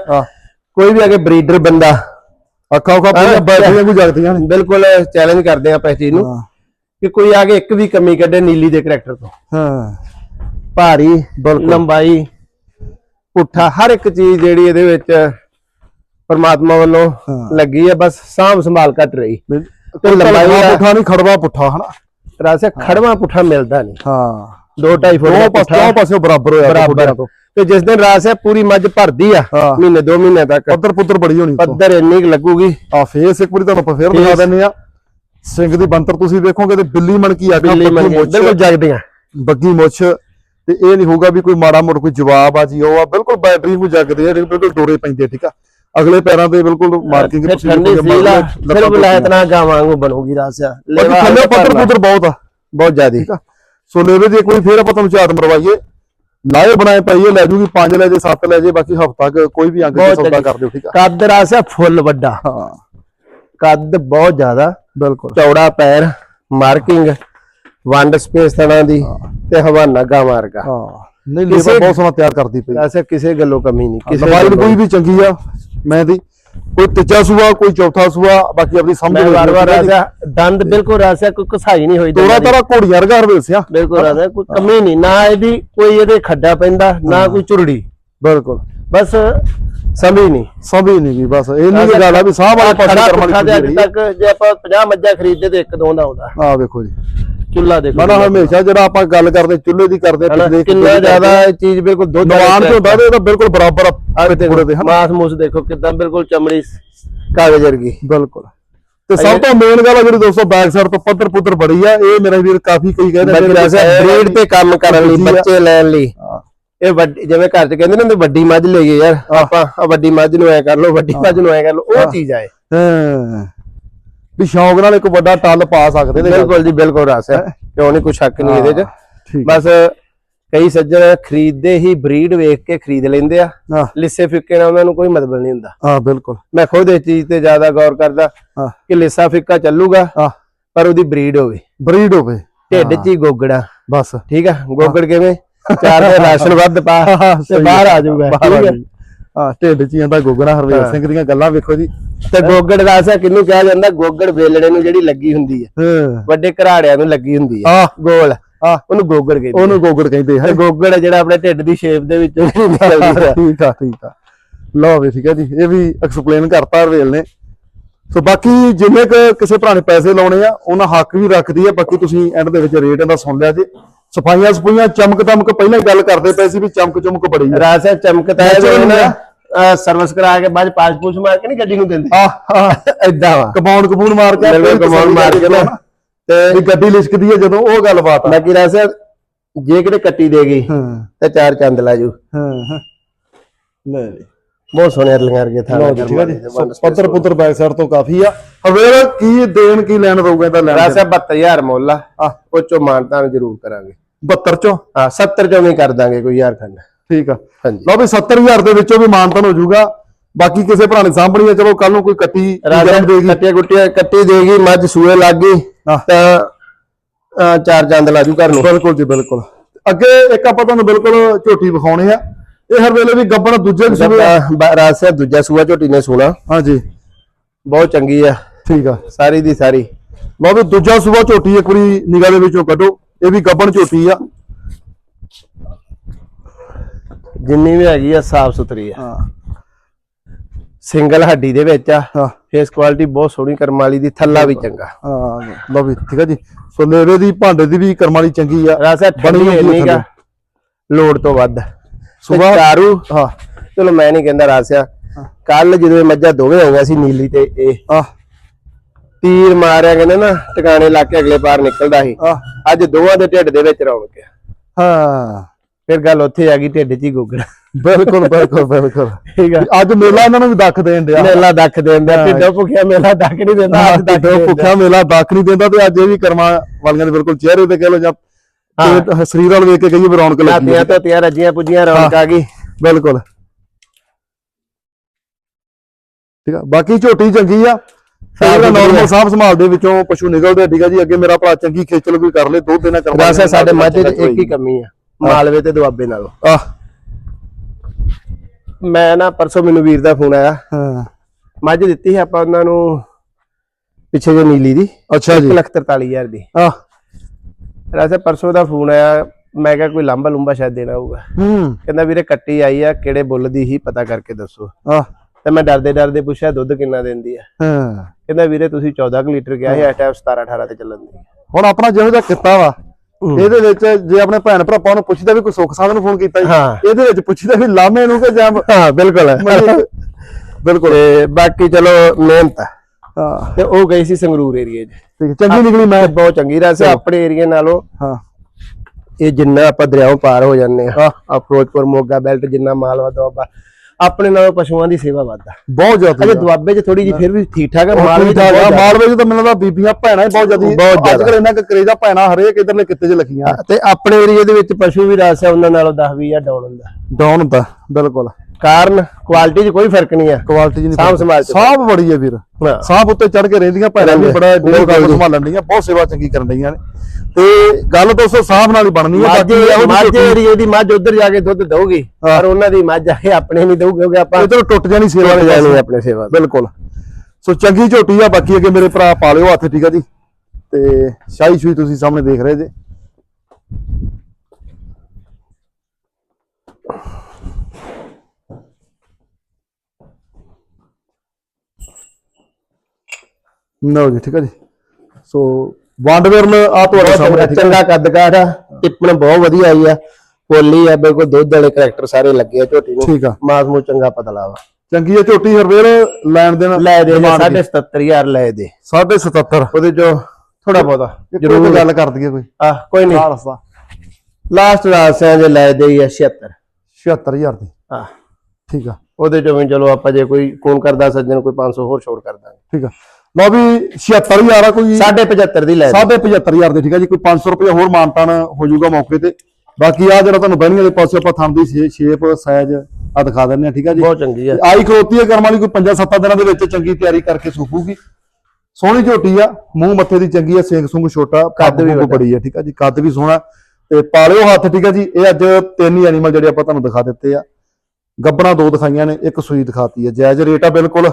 [SPEAKER 2] ਕੋਈ ਵੀ ਅਗੇ ਬਰੀਡਰ ਬੰਦਾ।
[SPEAKER 1] ਅੱਖਾਂ ਅੱਖਾਂ ਪੂਰੀਆਂ ਬੈਠੀਆਂ ਕੋ ਜਗਦੀਆਂ ਨੇ।
[SPEAKER 2] ਬਿਲਕੁਲ ਚੈਲੰਜ ਕਰਦੇ ਆ ਚੀਜ਼ ਨੂੰ। ਕਿ ਕੋਈ ਆ ਕੇ ਇੱਕ ਵੀ ਕਮੀ ਕੱਢੇ ਨੀਲੀ ਦੇ ਕਰੈਕਟਰ ਤੋਂ।
[SPEAKER 1] ਹਾਂ।
[SPEAKER 2] ਭਾਰੀ। ਲੰਬਾਈ ਪੁੱਠਾ ਹਰ ਇੱਕ ਚੀਜ਼ ਜਿਹੜੀ ਇਹਦੇ ਵਿੱਚ ਪਰਮਾਤਮਾ ਵੱਲੋਂ
[SPEAKER 1] ਹਾਂ।
[SPEAKER 2] ਲੱਗੀ ਹੈ ਬਸ ਸਾਂਭ ਸੰਭਾਲ ਘਟ ਰਹੀ।
[SPEAKER 1] ਤੇ ਲੰਬਾਈ
[SPEAKER 2] ਦਾ-
[SPEAKER 1] ਪੁੱਠਾ ਨਹੀਂ ਖੜਵਾ ਪੁੱਠਾ ਹਨਾ?
[SPEAKER 2] ਰਾਸੇ ਖੜਵਾ ਪੁੱਠਾ ਮਿਲਦਾ ਨਹੀਂ।
[SPEAKER 1] ਹਾਂ।
[SPEAKER 2] 2.5 ਫੁੱਟ ਦਾ
[SPEAKER 1] ਦੋ ਪਾਸੇ
[SPEAKER 2] ਪੁੱਠਾ।
[SPEAKER 1] ਦੋ ਪਾਸੇ ਬਰਾਬਰ ਹੋਇਆ
[SPEAKER 2] ਬਰਾਬਰ।
[SPEAKER 1] ਤੋਂ
[SPEAKER 2] ਜਿਸ ਦਿਨ ਰਾਸੇ ਪੂਰੀ ਮੱਝ ਭਰਦੀ ਆ
[SPEAKER 1] ਹਾਂ।
[SPEAKER 2] ਮਹੀਨੇ ਦੋ ਮਹੀਨੇ ਤੱਕ।
[SPEAKER 1] ਪੱਧਰ ਪੁੱਤਰ ਬੜੀ ਹੋਣੀ ਉੱਤੋਂ।
[SPEAKER 2] ਪੱਧਰ ਇੰਨੀ ਕੁ ਲੱਗੂਗੀ।
[SPEAKER 1] ਆ ਫੇਸ ਇੱਕ ਵਾਰੀ ਤੁਹਾਨੂੰ ਆਪਾਂ ਫੇਰ ਦਿਖਾ। ਦਿੰਨੇ ਆ ਸਿੰਘ ਦੀ ਬੰਤਰ ਤੁਸੀਂ ਵੇਖੋਗੇ ਤੇ ਬਿੱਲੀ ਮਣਕੀ ਆ
[SPEAKER 2] ਬਿੱਲੀ ਮੰਨ ਕੇ ਬਿਲਕੁਲ ਜਗਦੀਆਂ।
[SPEAKER 1] ਬੱਗੀ ਮੁੱਛ। ਤੇ ਇਹ ਨਹੀਂ ਹੋਊਗਾ ਵੀ ਕੋਈ ਮਾੜਾ ਮੋੜ ਕੋਈ ਜਵਾਬ ਆ ਜੀ ਉਹ ਆ। ਬਿਲਕੁਲ ਬੈਟਰੀ ਨੂੰ ਜਗਦੇ ਆ ਜਿਹੜੇ ਬਿਲਕੁਲ ਡੋਰੇ ਪੈਂਦੇ ਠੀਕ ਆ। ਅਗਲੇ ਪੈਰਾਂ ਤੇ ਬਿਲਕੁਲ ਮਾਰਕਿੰਗ
[SPEAKER 2] ਫਿਰ ਠੰਡੀ ਸੀਲ ਆ ਫਿਰ ਬਲਾਇਤ ਨਾ ਗਾਵਾਂ ਵਾਂਗੂ ਬਣੂਗੀ ਰਾਸਿਆ
[SPEAKER 1] ਬਾਕੀ ਥੱਲੇ ਪੱਧਰ ਪੁੱਤਰ ਬਹੁਤ ਆ।
[SPEAKER 2] ਬਹੁਤ ਜ਼ਿਆਦੀ।
[SPEAKER 1] ਸੋ ਲੈਵੇ ਇੱਕ ਵਾਰੀ ਫੇਰ ਆਪਾਂ ਤੁਹਾਨੂੰ ਝਾਤ ਮਰਵਾਈਏ। ਲਾਏ ਬਣਾਏ ਪਈਏ ਲੈ ਜੂਗੀ 5 ਲੈ ਜੇ 7 ਲੈ ਜੇ ਬਾਕੀ ਹਫਤਾ ਕੋਈ ਵੀ ਅੰਗ ਸੌਦਾ। ਕਰ ਦਿਓ ਠੀਕ ਆ?
[SPEAKER 2] ਕੱਦ ਰਾਸਿਆ ਫੁੱਲ ਵੱਡਾ।
[SPEAKER 1] ਹਾਂ।
[SPEAKER 2] ਕੱਦ ਬਹੁਤ ਜ਼ਿਆਦਾ।
[SPEAKER 1] ਬਿਲਕੁਲ।
[SPEAKER 2] ਚੌੜਾ ਪੈਰ ਮਾਰਕਿੰਗ ਵੰਡ ਸਪੇਸ ਤਣਾ ਦੀ ਤੇ ਹਵਾਨਾ ਗਾ ਵਰਗਾ।
[SPEAKER 1] ਹਾਂ। ਨਹੀਂ ਲੇਵਾ ਬਹੁਤ ਸੋਹਣਾ ਤਿਆਰ ਕਰਦੀ ਪਈ।
[SPEAKER 2] ਐਸੇ ਕਿਸੇ ਗੱਲੋਂ ਕਮੀ ਨਹੀਂ। ਕਿਸੇ
[SPEAKER 1] ਲੰਬਾਈ ਕੋਈ ਵੀ ਚੰਗੀ ਆ। ਮੈਂ ਦੀ ਕੋਈ ਤੀਜਾ ਸੂਆ ਕੋਈ ਚੌਥਾ ਸੂਆ ਬਾਕੀ ਆਪਣੀ ਸਮਝ
[SPEAKER 2] ਮੈਂ
[SPEAKER 1] ਲਓ
[SPEAKER 2] ਵਾਰ ਵਾਰ
[SPEAKER 1] ਠੀਕ ਆ ਜੀ।
[SPEAKER 2] ਰਾਸਿਆ ਦੰਦ ਬਿਲਕੁਲ ਰਾਸਿਆ ਕੋਈ ਕਸਾਈ ਨਹੀਂ ਹੋਈ
[SPEAKER 1] ਤੋਰਾ। ਤਾਰਾ ਘੋੜੀਆਂ ਵਰਗਾ ਹਰਵੇਸਿਆ
[SPEAKER 2] ਬਿਲਕੁਲ ਰਾਸਿਆ ਕੋਈ ਕਮੀ ਨਹੀਂ ਨਾ ਇਹਦੀ ਕੋਈ ਇਹਦੇ ਖੱਡਾ ਪੈਂਦਾ ਨਾ ਕੋਈ ਚੁਰੜੀ।
[SPEAKER 1] ਬਿਲਕੁਲ।
[SPEAKER 2] ਬਸ ਸਮਝ ਨਹੀਂ।
[SPEAKER 1] ਸਮਝ ਨਹੀਂ ਗਈ ਬਸ ਇੰਨੀ ਕੁ ਗੱਲ ਆ ਵੀ ਸਾਹ ਵਾਲੇ ਪਾਸੇ ਕਰਮ ਵਾਲੀ
[SPEAKER 2] ਅੱਜ
[SPEAKER 1] ਕੁੜੀ
[SPEAKER 2] ਤੱਕ ਜੇ ਆਪਾਂ 50 ਮੱਝਾਂ ਖਰੀਦਦੇ ਤੇ ਇੱਕ ਦੋ ਦਾ ਆਉਂਦਾ।
[SPEAKER 1] ਆ ਵੇਖੋ ਜੀ।
[SPEAKER 2] ਚੁੱਲਾ ਦੇਖੋ
[SPEAKER 1] ਮੈਂ ਨਾ ਹਮੇਸ਼ਾ ਜਿਹੜਾ ਆਪਾਂ ਗੱਲ ਕਰਦੇ ਚੁੱਲ੍ਹੇ ਦੀ ਕਰਦੇ ਪਿਛਲੇ
[SPEAKER 2] ਕਿੰਨਾ ਜ਼ਿਆਦਾ ਇਹ ਚੀਜ਼ ਬਿਲਕੁਲ ਦੁੱਧ
[SPEAKER 1] ਨਵਾਨ
[SPEAKER 2] ਵਾਲੀ
[SPEAKER 1] ਚ ਹੁੰਦਾ ਤੇ ਬਿਲਕੁਲ ਬਰਾਬਰ ਆ ਪੂਰੇ ਦੇ
[SPEAKER 2] ਮਾਸ ਮੂਸ ਦੇਖੋ ਕਿਦਾਂ ਬਿਲਕੁਲ ਚਮੜੀ ਕਾਗਜ਼ ਵਰਗੀ।
[SPEAKER 1] ਬਿਲਕੁਲ। ਤੇ ਸਭ ਤੋਂ ਮੇਨ ਗੱਲ ਆ ਜਿਹੜੀ ਦੋਸਤੋ ਬੈਕ ਸਾਈਡ ਤੋਂ ਪੱਧਰ ਪੁੱਧਰ ਬੜੀ ਆ। ਇਹ ਮੇਰਾ ਵੀਰ ਕਾਫੀ ਕਈ ਕਹਿੰਦੇ
[SPEAKER 2] ਵੈਸੇ ਬਰੀਡ ਤੇ ਕੰਮ ਕਰਨ ਲਈ
[SPEAKER 1] ਆ।
[SPEAKER 2] ਬੱਚੇ ਲੈਣ ਲਈ। ਇਹ ਵੱਡੀ ਜਿਵੇਂ ਘਰ ਚ ਕਹਿੰਦੇ ਨੇ ਵੱਡੀ ਮੱਝ ਲਈਏ ਯਾਰ। ਆਪਾਂ ਆਹ ਵੱਡੀ ਮੱਝ ਨੂੰ ਐ ਕਰ ਲਓ ਵੱਡੀ ਮੱਝ ਨੂੰ ਐ ਕਰ ਲਓ ਉਹ ਚੀਜ਼ ਆਏ
[SPEAKER 1] ਹਾਂ। ਵੀ ਸ਼ੌਂਕ ਨਾਲ ਇੱਕ ਵੱਡਾ ਟੱਲ ਪਾ ਸਕਦੇ ਨੇ
[SPEAKER 2] ਬਿਲਕੁਲ ਜੀ ਬਿਲਕੁਲ ਰਸ ਹੈ? ਕਿਉਂ ਨਹੀਂ ਕੋਈ ਸ਼ੱਕ ਨਹੀਂ ਇਹਦੇ ਚ।
[SPEAKER 1] ਠੀਕ।
[SPEAKER 2] ਬਸ ਕਈ ਸੱਜਣ ਖਰੀਦਦੇ ਹੀ ਬਰੀਡ ਵੇਖ ਕੇ ਖਰੀਦ ਲੈਂਦੇ ਆ। ਲਿੱਸੇ ਫਿੱਕੇ ਨਾਲ ਉਹਨਾਂ ਨੂੰ ਕੋਈ ਮਤਲਬ ਨਹੀਂ ਹੁੰਦਾ।
[SPEAKER 1] ਹਾਂ ਬਿਲਕੁਲ।
[SPEAKER 2] ਮੈਂ ਖੁਦ ਇਸ ਚੀਜ਼ ਤੇ ਜ਼ਿਆਦਾ ਗੌਰ ਕਰਦਾ ਕਿ ਲਿੱਸਾ ਫਿੱਕਾ ਚੱਲੂਗਾ ਪਰ ਉਹਦੀ ਬਰੀਡ ਹੋਵੇ।
[SPEAKER 1] ਬਰੀਡ ਹੋਵੇ।
[SPEAKER 2] ਢਿੱਡ 'ਚ ਹੀ ਗੋਗੜਾ।
[SPEAKER 1] ਬਸ।
[SPEAKER 2] ਠੀਕ ਆ? ਗੋਗੜ ਕਿਵੇਂ? ਚਾਰ ਦੇ ਰਾਸ਼ਨ ਵੱਧ ਪਾ ਤੇ ਬਾਹਰ
[SPEAKER 1] ਆ।
[SPEAKER 2] ਜਾਊਗਾ।
[SPEAKER 1] ਬਾਹਰ ਆ ਢਿੱਡ ਚ ਹੀ ਆਂਦਾ ਗੋਗਣਾ ਹਰਵੇਲ ਸਿੰਘ ਦੀਆਂ ਗੱਲਾਂ ਵੇਖੋ ਜੀ।
[SPEAKER 2] ਤੇ ਗੋਗੜ ਰਾਸਾ ਕਿਹਨੂੰ ਕਿਹਾ ਜਾਂਦਾ? ਗੋਗੜ ਵੇਲੜੇ ਨੂੰ ਜਿਹੜੀ ਲੱਗੀ ਹੁੰਦੀ ਹੈ।
[SPEAKER 1] ਹਾਂ।
[SPEAKER 2] ਵੱਡੇ ਘਰਾੜਿਆਂ ਨੂੰ ਲੱਗੀ ਹੁੰਦੀ ਹੈ।
[SPEAKER 1] ਆ
[SPEAKER 2] ਗੋਲ।
[SPEAKER 1] ਆ
[SPEAKER 2] ਉਹਨੂੰ ਗੋਗੜ ਕਹਿੰਦੇ
[SPEAKER 1] ਉਹਨੂੰ ਗੋਗੜ ਕਹਿੰਦੇ
[SPEAKER 2] ਤੇ
[SPEAKER 1] ਹੈ
[SPEAKER 2] ਗੋਗੜ ਜਿਹੜਾ ਆਪਣੇ ਢਿੱਡ ਦੀ ਸ਼ੇਪ ਦੇ ਵਿੱਚ
[SPEAKER 1] ਠੀਕ ਆ ਠੀਕ ਆ। ਲਓ ਵੀ ਠੀਕ ਆ ਜੀ। ਇਹ ਵੀ ਐਕਸਪਲੇਨ ਕਰਤਾ ਹਰਵੇਲ ਨੇ। ਸੋ ਬਾਕੀ ਜਿੰਨੇ ਕੁ ਕਿਸੇ ਭਰਾ ਨੇ ਪੈਸੇ ਲਾਉਣੇ ਆ ਉਹਨਾਂ ਹੱਕ ਵੀ ਰੱਖਦੀ ਆ। ਬਾਕੀ ਤੁਸੀਂ ਐਂਡ ਦੇ ਵਿੱਚ ਰੇਟ ਇਹਦਾ ਸੁਣ ਲਿਆ ਜੀ। ਸਫਾਈਆਂ ਸਫਾਈਆਂ ਚਮਕ ਦਮਕ ਪਹਿਲਾਂ ਹੀ ਗੱਲ ਕਰਦੇ ਪਏ ਸੀ ਵੀ ਚਮਕ ਚਮਕ ਬੜੀ ਆ
[SPEAKER 2] ਰਾਸਾ ਚਮਕਦਾ ਹੈ ਸਰਵਿਸ ਕਰਾ ਕੇ ਬਾਅਦ ਪਾਸ ਪੂਛ ਮਾਰ ਕੇ ਨਹੀਂ ਗੱਡੀ ਨੂੰ ਦਿੰਦੇ।
[SPEAKER 1] ਆ
[SPEAKER 2] ਏਦਾਂ ਵਾ।
[SPEAKER 1] ਕਮਾਉਣ ਕਪੂਨ ਮਾਰ ਕੇ
[SPEAKER 2] ਬਿਲਕੁਲ ਮਾਰ ਕੇ ਨਾ।
[SPEAKER 1] ਤੇ ਵੀ ਗੱਡੀ ਲਿਸ਼ਕਦੀ ਹੈ ਜਦੋਂ ਉਹ ਗੱਲ ਬਾਤ ਆ।
[SPEAKER 2] ਬਾਕੀ ਰਾਸਾ ਜੇ ਕਿਤੇ ਕੱਟੀ ਦੇਗੀ
[SPEAKER 1] ਹਾਂ।
[SPEAKER 2] ਤੇ ਚਾਰ ਚੰਦ ਲਾ ਜੂ।
[SPEAKER 1] ਹਾਂ ਹਾਂ। ਲੈ ਲੈ
[SPEAKER 2] ਬਹੁਤ ਸੋਹਣੇ ਅਰਲੀਆਂ ਕਰਕੇ ਥਾਂ
[SPEAKER 1] ਲਓ ਜੀ ਠੀਕ ਹੈ ਜੀ। ਸੋ ਪੱਧਰ ਪੁੱਤਰ ਬੈਕ ਸਾਈਡ ਤੋਂ ਕਾਫੀ ਆ। ਹਵੇਲ ਕੀ ਦੇਣ ਕੀ ਲੈਣ ਰਹੂਗਾ ਇਹਦਾ ਲੈਣ
[SPEAKER 2] ਰਾਸਾ 72000 ਮੁੱਲ ਆ। ਉਹ ਚੋਂ ਮਾਨਤਾਨ ਜ਼ਰੂਰ ਕਰਾਂਗੇ।
[SPEAKER 1] 72 ਚੋਂ?
[SPEAKER 2] ਹਾਂ 70 ਚੋਂ ਵੀ ਕਰ ਦਾਂਗੇ ਕੋਈ ਯਾਰ ਖੰਡ।
[SPEAKER 1] ਠੀਕ ਆ। ਲਓ ਵੀ 70000 ਦੇ ਵਿੱਚੋਂ ਵੀ ਮਾਨਤਨ ਹੋ ਜਾਊਗਾ। ਬਾਕੀ ਕਿਸੇ ਭਰਾ ਨੇ ਸਾਂਭਣੀ ਆ ਚਲੋ ਕੱਲ ਨੂੰ ਕੋਈ ਕੱਟੀ ਜਨਮ ਦੇਗੀ।
[SPEAKER 2] ਕੱਟੀਆਂ ਗੁੱਟੀਆਂ ਕੱਟੀ ਦੇਗੀ ਮੱਝ ਸੂਏ ਲੱਗ ਗਈ। ਤਾਂ ਚਾਰ ਚੰਦ ਲਾਜੂ ਘਰ ਨੂੰ।
[SPEAKER 1] ਬਿਲਕੁਲ ਜੀ ਬਿਲਕੁਲ। ਅੱਗੇ ਇੱਕ ਆਪਾਂ ਤੁਹਾਨੂੰ ਬਿਲਕੁਲ ਝੋਟੀ ਵਿਖਾਉਣੇ ਆ। ਇਹ ਹਰ ਵੇਲੇ ਵੀ ਗੱਬਣ ਦੂਜੇ ਕਿਸਮ
[SPEAKER 2] ਰਾਸਿਆ ਦੂਜਾ ਸੂਆ ਝੋਟੀ ਨੇ ਸੋਣਾ।
[SPEAKER 1] ਹਾਂਜੀ
[SPEAKER 2] ਬਹੁਤ ਚੰਗੀ ਆ।
[SPEAKER 1] ਠੀਕ ਆ।
[SPEAKER 2] ਸਾਰੀ ਦੀ ਸਾਰੀ।
[SPEAKER 1] ਲਓ ਵੀ ਦੂਜਾ ਸੂਬਾ ਝੋਟੀ ਇੱਕ ਵਾਰੀ ਨਿਗਾਹ ਦੇ ਵਿੱਚੋਂ ਕੱਢੋ। ਇਹ ਵੀ ਗੱਬਣ ਝੋਟੀ ਆ।
[SPEAKER 2] ਜਿੰਨੀ ਵੀ ਹੈਗੀ ਆ ਸਾਫ਼ ਸੁਥਰੀ ਆ।
[SPEAKER 1] ਹਾਂ।
[SPEAKER 2] ਸਿੰਗਲ ਹੱਡੀ ਦੇ ਵਿੱਚ ਆ। ਫੇਸ ਕੁਆਲਿਟੀ ਬਹੁਤ ਸੋਹਣੀ ਕਰਮ ਵਾਲੀ ਦੀ ਥੱਲਾ ਵੀ ਚੰਗਾ।
[SPEAKER 1] ਹਾਂ ਲਓ ਵੀ ਠੀਕ ਆ ਜੀ। ਸੋ ਲੇਵੇ ਦੀ ਭਾਂਡੇ ਦੀ ਵੀ ਕਰਮਾਂ ਚੰਗੀ ਆ। ਬਣੀ
[SPEAKER 2] ਠੰਡੀ
[SPEAKER 1] ਹੁੰਦੀ ਆ
[SPEAKER 2] ਇੰਨੀ ਗਾ। ਲੋੜ ਤੋਂ ਵੱਧ।
[SPEAKER 1] ਸੁਬਾਹ-
[SPEAKER 2] ਸੁਬਾ ਚਾਰੂ
[SPEAKER 1] ਹਾਂ।
[SPEAKER 2] ਚਲੋ ਮੈਂ ਨਹੀਂ ਕਹਿੰਦਾ ਰਾਸਿਆ ਕੱਲ ਜਦੋਂ ਇਹ ਮੱਝਾਂ ਦੋਵੇਂ ਆਈਆਂ ਸੀ ਨੀਲੀ ਤੇ ਇਹ।
[SPEAKER 1] ਆ
[SPEAKER 2] ਤੀਰ ਮਾਰਿਆ ਕਹਿੰਦੇ ਨਾ ਟਿਕਾਣੇ ਲਾ ਕੇ ਅਗਲੇ ਪਾਰ ਨਿਕਲਦਾ ਸੀ। ਅੱਜ ਦੋਵਾਂ ਦੇ ਢਿੱਡ ਦੇ ਵਿੱਚ ਰੌਣਕ ਆ।
[SPEAKER 1] ਹਾਂ।
[SPEAKER 2] ਫਿਰ ਗੱਲ ਉੱਥੇ ਆ ਗਈ ਢਿੱਡ 'ਚ ਹੀ ਗੁੱਗੜ
[SPEAKER 1] ਬਿਲਕੁਲ ਬਿਲਕੁਲ ਬਿਲਕੁਲ।
[SPEAKER 2] ਠੀਕ ਆ।
[SPEAKER 1] ਅੱਜ ਮੇਲਾ ਇਹਨਾਂ ਨੂੰ ਵੀ ਦੱਖ ਦੇਣ ਡਿਆ।
[SPEAKER 2] ਮੇਲਾ ਦੱਖ ਦਿੰਦਾ ਢਿੱਡੋਂ ਭੁੱਖਿਆ ਮੇਲਾ ਦੱਖ ਨਹੀਂ ਦਿੰਦਾ ਅੱਜ ਦੱਖ
[SPEAKER 1] ਤੇ ਭੁੱਖਾ ਮੇਲਾ ਦੱਖ ਨਹੀਂ ਦਿੰਦਾ ਤੇ ਅੱਜ ਇਹ ਵੀ ਕਰਮਾਂ ਵਾਲੀਆਂ ਦੇ ਬਿਲਕੁਲ ਚਿਹਰੇ ਤੇ ਕਹਿ ਲੋ ਜਾਂ ਤੇ ਸਰੀਰ ਵਾਲ ਵੇਖ ਕੇ ਕਹੀਏ ਵੀ ਰੌਣਕ ਲੱਗੀ
[SPEAKER 2] ਨਾਤੀਆਂ ਤੋਂ ਤਿਆਰ ਰੱਜੀਆਂ ਪੁੱਜੀਆਂ ਰੌਣਕ ਆ ਗਈ।
[SPEAKER 1] ਬਿਲਕੁਲ। ਠੀਕ ਆ ਬਾਕੀ ਝੋਟੀ ਚੰਗੀ ਆ। ਸਾਰਾ। ਨਾਰਮਲ ਸਾਫ਼ ਸੰਭਾਲ ਦੇ ਵਿੱਚੋਂ ਪਸ਼ੂ ਨਿਕਲਦੇ ਠੀਕ ਆ ਜੀ। ਅੱਗੇ ਮੇਰਾ ਭਰਾ ਚੰਗੀ ਖੇਚਲ ਕੋਈ ਕਰ ਲੇ ਦੁੱਧ ਦੇਣਾ ਕਰਵਾ
[SPEAKER 2] ਸਾਡੇ ਮਾਝੇ 'ਚ ਇੱਕ ਹੀ ਕਮੀ ਆ। ਮਾਲਵੇ ਤੇ ਦੁਆਬੇ ਨਾਲੋਂ।
[SPEAKER 1] ਆ
[SPEAKER 2] ਮੈਂ ਨਾ ਪਰਸੋਂ ਮੈਨੂੰ ਵੀਰ ਦਾ ਫੋਨ ਆਇਆ।
[SPEAKER 1] ਹਾਂ।
[SPEAKER 2] ਮੱਝ ਦਿੱਤੀ ਸੀ ਆਪਾਂ ਉਹਨਾਂ ਨੂੰ ਪਿੱਛੇ ਜੇ ਨੀਲੀ ਦੀ।
[SPEAKER 1] ਅੱਛਾ ਜੀ।
[SPEAKER 2] 143000 ਦੀ।
[SPEAKER 1] ਆ
[SPEAKER 2] ਰਾਸਾ ਪਰਸੋਂ ਦਾ ਫੋਨ ਆਇਆ ਮੈਂ ਕਿਹਾ ਕੋਈ ਲਾਂਬਾ ਲੁੰਬਾ ਸ਼ਾਇਦ ਦੇਣਾ ਹੋਊਗਾ।
[SPEAKER 1] ਹੂੰ।
[SPEAKER 2] ਕਹਿੰਦਾ ਵੀਰੇ ਕੱਟੀ ਆਈ ਆ ਕਿਹੜੇ ਬੁੱਲ ਦੀ ਹੀ ਪਤਾ ਕਰਕੇ ਦੱਸੋ।
[SPEAKER 1] ਆ
[SPEAKER 2] ਤੇ ਮੈਂ ਡਰਦੇ ਡਰਦੇ ਪੁੱਛਿਆ ਦੁੱਧ ਕਿੰਨਾ ਦਿੰਦੀ ਆ?
[SPEAKER 1] ਹਾਂ।
[SPEAKER 2] ਕਹਿੰਦਾ ਵੀਰੇ ਤੁਸੀਂ 14 ਕੁ ਲੀਟਰ ਕਿਹਾ ਸੀ ਇਸ ਟਾਈਮ 17 18 ਤੇ ਚੱਲਣ ਦੀ।
[SPEAKER 1] ਹੁਣ ਆਪਣਾ ਜਿਹੋ ਜਿਹਾ ਕੀਤਾ ਵਾ। ਇਹਦੇ ਵਿੱਚ ਜੇ ਆਪਣੇ ਭੈਣ ਭਰਾਵਾਂ ਨੂੰ ਪੁੱਛਦਾ ਵੀ ਕੋਈ ਸੁੱਖ ਸਾਧ ਨੂੰ ਫੋਨ ਕੀਤਾ ਜੀ। ਇਹਦੇ ਵਿੱਚ ਪੁੱਛਦਾ ਵੀ ਲਾਮੇ ਨੂੰ ਕਿ ਜਾਂ
[SPEAKER 2] ਹਾਂ ਬਿਲਕੁਲ।
[SPEAKER 1] ਬਿਲਕੁਲ।
[SPEAKER 2] ਤੇ ਬਾਕੀ ਚਲੋ ਮਿਹਨਤ।
[SPEAKER 1] ਹਾਂ।
[SPEAKER 2] ਤੇ ਉਹ ਗਈ ਸੀ ਸੰਗਰੂਰ ਏਰੀਏ 'ਚ।
[SPEAKER 1] ਚੰਗੀ ਨਿਕਲੀ ਮੈਂ।
[SPEAKER 2] ਬਹੁਤ ਚੰਗੀ ਰਸ ਆਪਣੇ ਏਰੀਏ ਨਾਲੋਂ
[SPEAKER 1] ਹਾਂ।
[SPEAKER 2] ਇਹ ਜਿੰਨਾ ਆਪਾਂ ਦਰਿਆਓਂ ਪਾਰ ਹੋ ਜਾਂਦੇ। ਆ ਫਿਰੋਜ਼ਪੁਰ ਮੋਗਾ ਬੈਲਟ ਜਿੰਨਾ ਮਾਲਵਾ ਦੁਆਬਾ ਆਪਣੇ ਨਾਲੋਂ ਪਸ਼ੂਆਂ ਦੀ ਸੇਵਾ ਵੱਧ ਆ
[SPEAKER 1] ਬਹੁਤ ਜ਼ਿਆਦਾ
[SPEAKER 2] ਅਜੇ ਦੁਆਬੇ 'ਚ ਥੋੜੀ ਜਿਹੀ ਫਿਰ ਵੀ ਠੀਕ ਠਾਕ ਆ ਮਾਲਵੇ 'ਚ
[SPEAKER 1] ਮਾਲਵੇ ਚ ਤਾਂ ਮੈਨੂੰ ਲੱਗਦਾ ਬੀਬੀਆਂ ਭੈਣਾਂ ਹੀ ਬਹੁਤ ਜ਼ਿਆਦੀ।
[SPEAKER 2] ਬਹੁਤ
[SPEAKER 1] ਅੱਜ। ਕੱਲ ਇੰਨਾ ਕੁ ਕਰੇਜਾ ਭੈਣਾਂ ਹਰੇਕ ਇਧਰਲੇ ਕਿੱਤੇ 'ਚ ਲੱਗੀਆਂ।
[SPEAKER 2] ਤੇ ਆਪਣੇ ਏਰੀਏ ਦੇ ਵਿੱਚ ਪਸ਼ੂ ਵੀ ਰਸ ਆ ਉਹਨਾਂ ਨਾਲੋਂ 10 20 ਹਜ਼ਾਰ ਡਾਊਨ ਹੁੰਦਾ।
[SPEAKER 1] ਡਾਊਨ ਹੁੰਦਾ ਬਿਲਕੁਲ।
[SPEAKER 2] ਕਾਰਨ ਕੁਆਲਿਟੀ 'ਚ ਕੋਈ ਫ਼ਰਕ ਨਹੀਂ ਆ।
[SPEAKER 1] ਕੁਆਲਿਟੀ ਜੀ
[SPEAKER 2] ਸਾਂਭ ਸੰਭਾਲ ਚ।
[SPEAKER 1] ਸਾਂਭ ਬੜੀ ਹੈ ਵੀਰ।
[SPEAKER 2] ਹਾਂ।
[SPEAKER 1] ਸਾਂਭ ਉੱਤੇ ਚੜ ਕੇ ਰਹਿੰਦੀਆਂ ਭੈਣਾਂ ਵੀ। ਬੜਾ ਗੱਲ
[SPEAKER 2] ਜੀ।
[SPEAKER 1] ਸੰਭਾਲਣ ਦੀਆਂ ਬਹੁਤ ਸੇਵਾ ਚੰਗੀ ਕਰਨ ਦੀਆਂ ਨੇ। ਤੇ ਗੱਲ ਦੋਸਤੋ ਸਾਂਭ ਨਾਲ ਹੀ ਬਣਨੀ ਹੈ
[SPEAKER 2] ਮਾਝੇ
[SPEAKER 1] ਇਹੋ
[SPEAKER 2] ਮਾਝੇ
[SPEAKER 1] ਝੋਟੀ-
[SPEAKER 2] ਏਰੀਏ ਦੀ ਮੱਝ ਉਧਰ ਜਾ ਕੇ ਦੁੱਧ ਦਊਗੀ ਪਰ ਉਹਨਾਂ ਦੀ ਮੱਝ ਆ ਕੇ ਆਪਣੇ ਨਹੀਂ ਦਊਗੀ ਕਿਉਂਕਿ ਆਪਾਂ
[SPEAKER 1] ਇੱਧਰੋਂ ਟੁੱਟ ਜਾਣੀ ਸੇਵਾ ਦੇ
[SPEAKER 2] ਜਾਣੀ। ਆਪਣੇ ਸੇਵਾ
[SPEAKER 1] ਬਿਲਕੁਲ। ਸੋ ਚੰਗੀ ਝੋਟੀ ਆ ਬਾਕੀ ਅੱਗੇ ਮੇਰੇ ਭਰਾ ਪਾ ਲਿਓ ਹੱਥ ਠੀਕ ਆ ਜੀ। ਤੇ ਸ਼ਾਹੀ ਸ਼ੂਈ ਤੁਸੀਂ ਸਾਹਮਣੇ ਦੇਖ ਰਹੇ ਜੇ। ਲਓ ਜੀ ਠੀਕ ਆ ਜੀ। ਸੋ ਵਾਂਡਵੇਰਲ ਆ ਤੁਹਾਡੇ ਸਾਹਮਣੇ ਠੀਕ
[SPEAKER 2] ਚੰਗਾ ਕੱਦ ਕਾਠ ਆ। ਟਿੱਪਣ ਬਹੁਤ ਵਧੀਆ ਆਈ ਆ। ਪੋਲੀ ਆ ਬਿਲਕੁਲ ਦੁੱਧ ਵਾਲੇ ਕਰੈਕਟਰ ਸਾਰੇ ਲੱਗੇ ਆ ਝੋਟੀ ਨੂੰ।
[SPEAKER 1] ਠੀਕ ਆ।
[SPEAKER 2] ਮਾਸ ਮੂ ਚੰਗਾ ਪਤਲਾ ਵਾ।
[SPEAKER 1] ਚੰਗੀ ਆ ਝੋਟੀ ਹਰਵੇਰ ਲੈਣ ਦੇਣ
[SPEAKER 2] ਲੈ ਦੇ
[SPEAKER 1] demand ਦੀ।
[SPEAKER 2] 77000 ਲੈ ਦੇ।
[SPEAKER 1] 77
[SPEAKER 2] ਉਹਦੇ ਚੋਂ ਥੋੜਾ ਬਹੁਤਾ।
[SPEAKER 1] ਜਰੂਰ। ਗੱਲ ਕਰ ਦਈਏ ਕੋਈ।
[SPEAKER 2] ਆ ਕੋਈ ਨਹੀਂ।
[SPEAKER 1] ਦਾ।
[SPEAKER 2] ਲਾਸਟ ਰਾਸਿਆਂ ਜੇ ਲੈ ਦੇ ਆ 76
[SPEAKER 1] 76000 ਦੀ।
[SPEAKER 2] ਆ
[SPEAKER 1] ਠੀਕ ਆ।
[SPEAKER 2] ਉਹਦੇ ਚੋਂ ਚਲੋ ਆਪਾਂ ਜੇ ਕੋਈ ਫੋਨ ਕਰਦਾ ਸੱਜਣ ਕੋਈ 500 ਹੋਰ ਛੋੜ ਕਰ ਦਾਂਗੇ।
[SPEAKER 1] ਠੀਕ ਆ। ਲਓ ਵੀ 76000 ਆ ਕੋਈ।
[SPEAKER 2] 75 ਦੀ ਲੈ ਦੇ
[SPEAKER 1] ਸਾਢੇ 75000 ਦੇ ਠੀਕ ਆ ਜੀ ਕੋਈ 500 ਰੁਪਏ ਹੋਰ ਮਾਨਤਾਨ ਹੋ ਜਾਊਗਾ ਮੌਕੇ ਤੇ। ਬਾਕੀ ਆ ਜਿਹੜਾ ਤੁਹਾਨੂੰ ਬਹਿਣੀਆਂ ਦੇ ਪਾਸੇ ਆਪਾਂ ਥਣ ਦੀ ਸ਼ੇਪ ਸਾਈਜ਼ ਆ ਦਿਖਾ ਦਿੰਦੇ ਆ ਠੀਕ ਆ ਜੀ।
[SPEAKER 2] ਬਹੁਤ ਚੰਗੀ ਆ।
[SPEAKER 1] ਆਈ ਖਲੋਤੀ ਹੈ ਕਰਮ ਵਾਲੀ ਕੋਈ 5-7 ਦਿਨਾਂ ਦੇ ਵਿੱਚ ਚੰਗੀ ਤਿਆਰੀ ਕਰਕੇ ਸੂਪੂਗੀ ਸੋਹਣੀ ਝੋਟੀ ਆ ਮੂੰਹ ਮੱਥੇ ਦੀ ਚੰਗੀ ਆ ਸਿੰਘ ਸੁੰਗ ਛੋਟਾ ਕੱਦ ਵੀ। ਬੜੀ ਆ ਠੀਕ ਆ ਜੀ ਕੱਦ ਵੀ ਸੋਹਣਾ। ਤੇ ਪਾਲਿਓ ਹੱਥ ਠੀਕ ਆ ਜੀ ਇਹ ਅੱਜ ਤਿੰਨ ਹੀ ਐਨੀਮਲ ਜਿਹੜੇ ਆਪਾਂ ਤੁਹਾਨੂੰ ਦਿਖਾ ਦਿੱਤੇ ਆ। ਗੱਬਣਾ ਦੋ ਦਿਖਾਈਆਂ ਨੇ ਇੱਕ ਸੂਈ ਦਿਖਾਤੀ ਆ। ਜਾਇਜ਼ ਰੇਟ ਆ ਬਿਲਕੁਲ।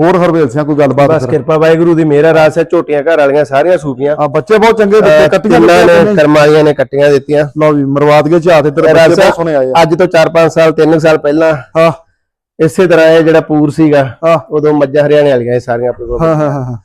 [SPEAKER 1] ਹੋਰ ਹਰਵੇਲ ਸਿਆਂ ਕੋਈ ਗੱਲਬਾਤ
[SPEAKER 2] ਬਸ। ਕਿਰਪਾ ਵਾਹਿਗੁਰੂ ਦੀ ਮਿਹਰ ਆ ਰਾਸ ਹੈ ਝੋਟੀਆਂ ਘਰ ਵਾਲੀਆਂ ਸਾਰੀਆਂ ਸੂਪੀਆਂ।
[SPEAKER 1] ਆ ਬੱਚੇ ਬਹੁਤ ਚੰਗੇ ਦਿੱਤੇ ਕੱਟੀਆਂ
[SPEAKER 2] ਨੇ ਕਰਮਾਲੀਆਂ ਨੇ ਕੱਟੀਆਂ ਦਿੱਤੀਆਂ।
[SPEAKER 1] ਲਓ ਵੀ ਮਰਵਾਦ ਕੇ ਝਾਤ ਇੱਧਰ ਬੱਚੇ ਬਹੁਤ ਸੋਹਣੇ ਆਏ
[SPEAKER 2] ਅੱਜ ਤੋਂ 4-5 ਸਾਲ 3 ਸਾਲ ਪਹਿਲਾਂ
[SPEAKER 1] ਹਾਂ।
[SPEAKER 2] ਇਸੇ ਤਰ੍ਹਾਂ ਇਹ ਜਿਹੜਾ ਪੂਰ ਸੀਗਾ ਉਦੋਂ ਮੱਝਾਂ ਹਰਿਆਣੇ ਵਾਲੀਆਂ ਇਹ ਸਾਰੀਆਂ ਆਪਣੇ ਕੋਲ
[SPEAKER 1] ਹਾਂ ਹਾਂ ਹਾਂ,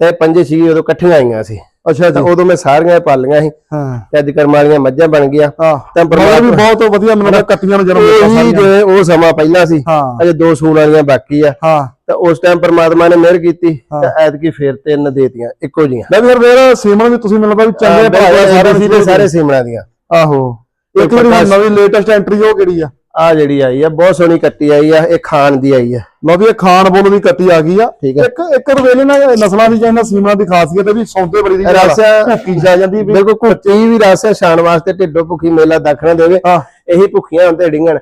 [SPEAKER 2] ਤੇ ਪੰਜੇ ਸੀ ਉਦੋਂ ਇਕੱਠੀਆਂ ਆਈਆਂ ਸੀ।
[SPEAKER 1] ਅੱਛਾ ਜੀ।
[SPEAKER 2] ਉਦੋਂ ਮੈਂ ਸਾਰੀਆਂ ਇਹ ਪਾਲੀਆਂ ਸੀ
[SPEAKER 1] ਹਾਂ।
[SPEAKER 2] ਤੇ ਅੱਜ ਕਰਮਾਲੀਆਂ ਮੱਝਾਂ ਬਣ ਗਈਆਂ। ਤਾਂ
[SPEAKER 1] ਮਗਰ ਵੀ ਬਹੁਤ ਵਧੀਆ ਮੈਨੂੰ ਕੱਟੀਆਂ ਨੂੰ ਜਨਮ ਦਿੱਤਾ ਸਾਰੀਆਂ।
[SPEAKER 2] ਉਹ ਸਮਾਂ ਪਹਿਲਾਂ ਸੀ ਅਜੇ ਦੋ ਸੂਣ ਵਾਲੀਆਂ ਬਾਕੀ ਆ।
[SPEAKER 1] ਹਾਂ।
[SPEAKER 2] ਤਾਂ ਉਸ ਟਾਈਮ ਪ੍ਰਮਾਤਮਾ ਨੇ ਮਿਹਰ ਕੀਤੀ ਤਾਂ ਐਤਕੀ ਫੇਰ ਤਿੰਨ ਦੇਤੀਆਂ ਇੱਕੋ ਜੀਆਂ
[SPEAKER 1] ਵੀ ਫਿਰ ਵੇਰ ਸੀਮਨ ਵੀ ਤੁਸੀਂ ਮੈਨੂੰ ਲੱਗਦਾ ਵੀ ਚੰਗੇ ਭਰਾ
[SPEAKER 2] ਸਾਰੇ ਸੀ ਤੇ ਸਾਰੇ ਸਿਮਰਾਂ ਦੀਆਂ।
[SPEAKER 1] ਆਹੋ। ਇੱਕ ਹੁਣ ਨਵੀਂ ਲੇਟੈਸਟ ਐਂਟਰੀ ਉਹ ਕਿਹੜੀ ਆ?
[SPEAKER 2] ਆ ਜਿਹੜੀ ਆਈ ਆ ਬਹੁਤ ਸੋਹਣੀ ਕੱਟੀ ਆਈ ਆ ਇਹ ਖਾਨ ਦੀ ਆਈ ਆ।
[SPEAKER 1] ਲਓ ਵੀ ਇਹ ਖਾਨ ਬੋਲ ਦੀ ਕੱਟੀ ਆ ਗਈ ਆ।
[SPEAKER 2] ਠੀਕ।
[SPEAKER 1] ਇੱਕ ਇੱਕ ਰਵੇਲੇ ਨਾ ਨਸਲਾਂ ਦੀ ਚਾਹੀਦਾ ਸੀਮਨਾਂ ਦੀ ਖਾਸੀਅਤ ਹੈ ਵੀ ਸੌਂਦੇ ਬੜੀ ਦੀ
[SPEAKER 2] ਰਸ-
[SPEAKER 1] ਕੀ ਜਾ ਜਾਂਦੀ ਵੀ।
[SPEAKER 2] ਬਿਲਕੁਲ ਕੁੱਤੀ। ਵੀ ਰਸ ਹੈ ਸ਼ਾਨ ਵਾਸਤੇ ਢਿੱਡੋ ਭੁੱਖੀ ਮੇਲਾ ਦੱਖਣਾ ਦੇਵੇ
[SPEAKER 1] ਹਾਂ।
[SPEAKER 2] ਇਹੀ ਭੁੱਖੀਆਂ ਹੁੰਦੇ ਡਿੰਗਣ।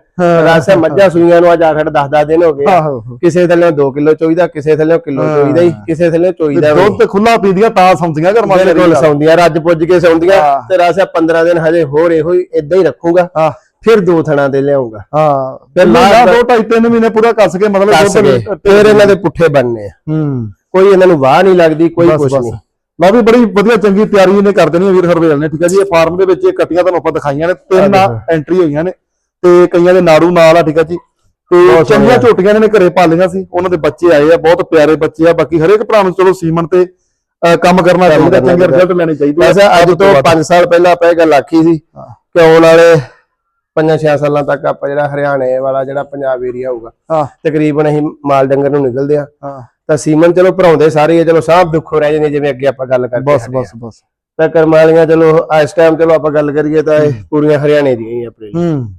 [SPEAKER 2] ਰਸ ਹੈ। ਮੱਝਾਂ ਸੂਈਆਂ ਨੂੰ ਅੱਜ ਆਖੜ 10 10 ਦਿਨ ਹੋ ਗਏ। ਕਿਸੇ ਥੱਲੇ 2 ਕਿਲੋ ਚੋਈਦਾ ਕਿਸੇ ਥੱਲੇ ਕਿਲੋ ਚੋਈਦਾ ਹੀ ਕਿਸੇ ਥੱਲੇ ਚੋਈਦਾ
[SPEAKER 1] ਦੁੱਧ ਤੇ ਖੁੱਲਾ ਪੀਂਦੀਆਂ ਤਾਂ ਸੌਂਦੀਆਂ ਘਰ ਮਾਂ
[SPEAKER 2] ਬਿਲਕੁਲ ਸੌਂਦੀਆਂ ਰੱਜ ਪੁੱਜ ਕੇ ਸੌਂਦੀਆਂ। ਤੇ ਰਸ ਹੈ 15 ਦਿਨ ਹਜੇ ਹੋਰ ਇਹੋ ਹੀ ਇਦਾਂ ਹੀ ਰੱਖੂਗਾ। ਫਿਰ ਦੋ ਥਣਾ ਦੇ ਲਿਆਉਂਗਾ।
[SPEAKER 1] ਹਾਂ
[SPEAKER 2] ਫਿਰ ਲਾਸਟ
[SPEAKER 1] ਦੋ ਢਾਈ ਤਿੰਨ ਮਹੀਨੇ ਪੂਰਾ ਕੱਸ ਕੇ ਮਤਲਬ
[SPEAKER 2] ਫਿਰ ਇਹਨਾਂ ਦੇ ਪੁੱਠੇ ਬਣਨੇ ਆ।
[SPEAKER 1] ਹੂੰ।
[SPEAKER 2] ਕੋਈ ਇਹਨਾਂ ਨੂੰ ਵਾਹ ਨਹੀਂ ਲੱਗਦੀ ਕੋਈ
[SPEAKER 1] ਬਸ
[SPEAKER 2] ਨਹੀਂ।
[SPEAKER 1] ਲਓ ਵੀ ਬੜੀ ਵਧੀਆ ਚੰਗੀ ਤਿਆਰੀ ਇਹਨੇ ਕਰ ਦੇਣੀ ਵੀਰ ਹਰਵੇਲ ਨੇ ਠੀਕ ਹੈ ਜੀ? ਇਹ ਫਾਰਮ ਦੇ ਵਿੱਚ ਇਹ ਕੱਟੀਆਂ ਤੁਹਾਨੂੰ ਆਪਾਂ ਦਿਖਾਈਆਂ ਨੇ ਤਿੰਨ। ਐਂਟਰੀ ਹੋਈਆਂ ਨੇ ਤੇ ਕਈਆਂ ਦੇ ਨਾੜੂ ਨਾਲ ਆ ਠੀਕ ਹੈ ਜੀ? ਤੇ ਚੰਗੀਆਂ ਝੋਟੀਆਂ ਨੇ ਘਰੇ ਪਾਲੀਆਂ ਸੀ ਉਹਨਾਂ ਦੇ ਬੱਚੇ ਆਏ ਆ ਬਹੁਤ ਪਿਆਰੇ ਬੱਚੇ ਆ ਬਾਕੀ ਹਰੇਕ ਭਰਾ ਨੂੰ ਚਲੋ ਸੀਮਨ ਤੇ ਕੰਮ ਕਰਨਾ ਚਾਹੀਦਾ ਚੰਗੇ। ਰਿਜ਼ਲਟ ਲੈਣੇ ਚਾਹੀਦੇ।
[SPEAKER 2] ਵੈਸੇ ਅੱਜ ਤੋਂ 5 ਸਾਲ ਪਹਿਲਾਂ ਆਪਾਂ ਇਹ ਗੱਲ ਆਖੀ ਸੀ। ਕਿ ਆਉਣ ਵਾਲੇ 5-6 ਸਾਲਾਂ ਤੱਕ ਆਪਾਂ ਜਿਹੜਾ ਹਰਿਆਣੇ ਵਾਲਾ ਜਿਹੜਾ ਪੰਜਾਬ ਏਰੀਆ ਹੋਊਗਾ ਤਕਰੀਬਨ ਅਸੀਂ ਮਾਲ ਡੰਗਰ ਨੂੰ ਨਿਕਲਦੇ ਆ ਤਾਂ ਸੀਮਨ ਚਲੋ ਭਰਾਉਂਦੇ ਸਾਰੇ ਚਲੋ ਸਾਹ ਦੁੱਖੋ ਰਹਿ ਜਾਂਦੇ ਜਿਵੇਂ ਅੱਗੇ ਆਪਾਂ ਗੱਲ ਕਰਦੇ
[SPEAKER 1] ਬਸ। ਬਸ ਬਸ।
[SPEAKER 2] ਤਾਂ ਕਰਮਾਲੀਆਂ ਚਲੋ ਇਸ ਟਾਈਮ ਚਲੋ ਆਪਾਂ ਗੱਲ ਕਰੀਏ ਤਾਂ ਇਹ ਪੂਰੀਆਂ ਹਰਿਆਣੇ ਦੀਆਂ ਹੀ ਆਪਣੇ
[SPEAKER 1] ਹੂੰ।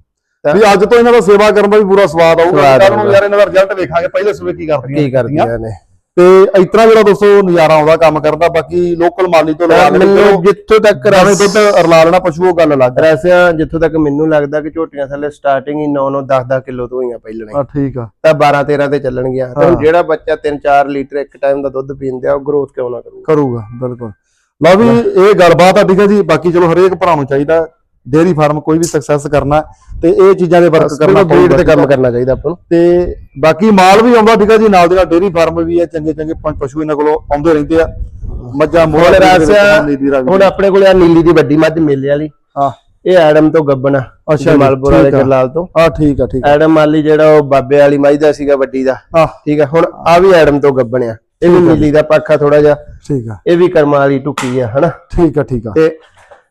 [SPEAKER 1] ਵੀ ਅੱਜ ਤੋਂ ਇਹਨਾਂ ਦਾ ਸੇਵਾ ਕਰਨ ਦਾ ਵੀ ਪੂਰਾ ਸਵਾਦ ਆਊਗਾ।
[SPEAKER 2] ਸਵਾਦ
[SPEAKER 1] ਕੱਲ ਨੂੰ
[SPEAKER 2] ਆਊਗਾ।
[SPEAKER 1] ਯਾਰ ਇਹਨਾਂ ਦਾ ਰਿਜ਼ਲਟ ਵੇਖਾਂਗੇ ਪਹਿਲੇ ਸੂਬੇ ਕੀ ਕਰਦੀਆਂ
[SPEAKER 2] ਕੀ ਕਰਦੀਆਂ ਨੇ।
[SPEAKER 1] ਤੇ ਇਸ ਤਰ੍ਹਾਂ ਜਿਹੜਾ ਦੋਸਤੋ ਨਜ਼ਾਰਾ ਆਉਂਦਾ ਕੰਮ ਕਰਦਾ ਬਾਕੀ ਲੋਕਲ ਮਾਲੀ ਤੋਂ ਲਵਾ ਲੈਣੇ
[SPEAKER 2] ਮੈਨੂੰ ਜਿੱਥੋਂ ਤੱਕ
[SPEAKER 1] ਰਾਵੇਂ
[SPEAKER 2] ਰਸ
[SPEAKER 1] ਦੁੱਧ ਰਲਾ ਲੈਣਾ ਪਸ਼ੂ ਉਹ ਗੱਲ ਅਲੱਗ
[SPEAKER 2] ਰਸਿਆ ਜਿੱਥੋਂ ਤੱਕ ਮੈਨੂੰ ਲੱਗਦਾ ਕਿ ਝੋਟੀਆਂ ਥੱਲੇ ਸਟਾਰਟਿੰਗ ਹੀ 9-9 10-10 ਕਿਲੋ ਤੋਂ ਹੋਈਆਂ ਪਹਿਲਾਂ
[SPEAKER 1] ਆ ਠੀਕ ਆ।
[SPEAKER 2] ਤਾਂ 12-13 ਤੇ ਚੱਲਣਗੀਆਂ। ਤੇ ਹੁਣ ਜਿਹੜਾ ਬੱਚਾ 3-4 ਲੀਟਰ ਇੱਕ ਟਾਈਮ ਦਾ ਦੁੱਧ ਪੀਂਦਾ ਉਹ ਗਰੋਥ ਕਿਉਂ ਨਾ ਕਰੂਗਾ?
[SPEAKER 1] ਕਰੂਗਾ ਬਿਲਕੁਲ। ਲਓ ਵੀ ਇਹ ਗੱਲਬਾਤ ਆ ਠੀਕ ਹੈ ਜੀ। ਬਾਕੀ ਚਲੋ ਹਰੇਕ ਭਰਾ ਨੂੰ ਚਾਹੀਦਾ। ਡੇਅਰੀ ਫਾਰਮ ਕੋਈ ਵੀ ਸਕਸੈਸ ਕਰਨਾ ਤੇ ਇਹ ਚੀਜ਼ਾਂ ਦੇ ਵਰਕ ਕਰਨਾ
[SPEAKER 2] ਬਰੀਡ ਤੇ ਕੰਮ ਕਰਨਾ ਚਾਹੀਦਾ ਆਪਾਂ ਨੂੰ।
[SPEAKER 1] ਤੇ ਬਾਕੀ ਮਾਲ ਵੀ ਆਉਂਦਾ ਠੀਕ ਹੈ ਜੀ? ਨਾਲ ਦੇ ਨਾਲ ਡੇਅਰੀ ਫਾਰਮ ਵੀ ਹੈ ਚੰਗੇ ਚੰਗੇ ਪਸ਼ੂ ਇਹਨਾਂ ਕੋਲੋਂ ਆਉਂਦੇ ਰਹਿੰਦੇ ਆ। ਮੱਝਾਂ ਮੋਹਰ
[SPEAKER 2] ਰਾਸਿਆ ਹੁਣ ਆਪਣੇ ਕੋਲੇ ਆ ਨੀਲੀ ਦੀ ਵੱਡੀ ਮੱਝ ਮੇਲੇ ਵਾਲੀ।
[SPEAKER 1] ਹਾਂ।
[SPEAKER 2] ਇਹ ਐਡਮ ਤੋਂ ਗੱਬਣ
[SPEAKER 1] ਅੱਛਾ ਜੀ,
[SPEAKER 2] ਜਮਾਲਪੁਰ ਵਾਲੇ। ਜਰਲਾਲ ਤੋਂ।
[SPEAKER 1] ਆ ਠੀਕ ਆ ਠੀਕ ਆ।
[SPEAKER 2] ਐਡਮ ਮਾਲੀ ਜਿਹੜਾ ਉਹ ਬਾਬੇ ਵਾਲੀ ਮੱਝ ਦਾ ਸੀਗਾ ਵੱਡੀ ਦਾ ਠੀਕ ਆ। ਹੁਣ ਆ ਵੀ ਐਡਮ ਤੋਂ ਗੱਬਣ ਆ। ਇਹ ਵੀ ਨੀਲੀ ਦਾ ਪੱਖਾ ਥੋੜਾ ਜਿਹਾ।
[SPEAKER 1] ਠੀਕ ਆ।
[SPEAKER 2] ਇਹ ਵੀ ਕਰਮਾਂ ਵਾਲੀ ਟੁੱਕੀ ਆ ਹਨਾ?
[SPEAKER 1] ਠੀਕ ਆ ਠੀਕ ਆ।
[SPEAKER 2] ਤੇ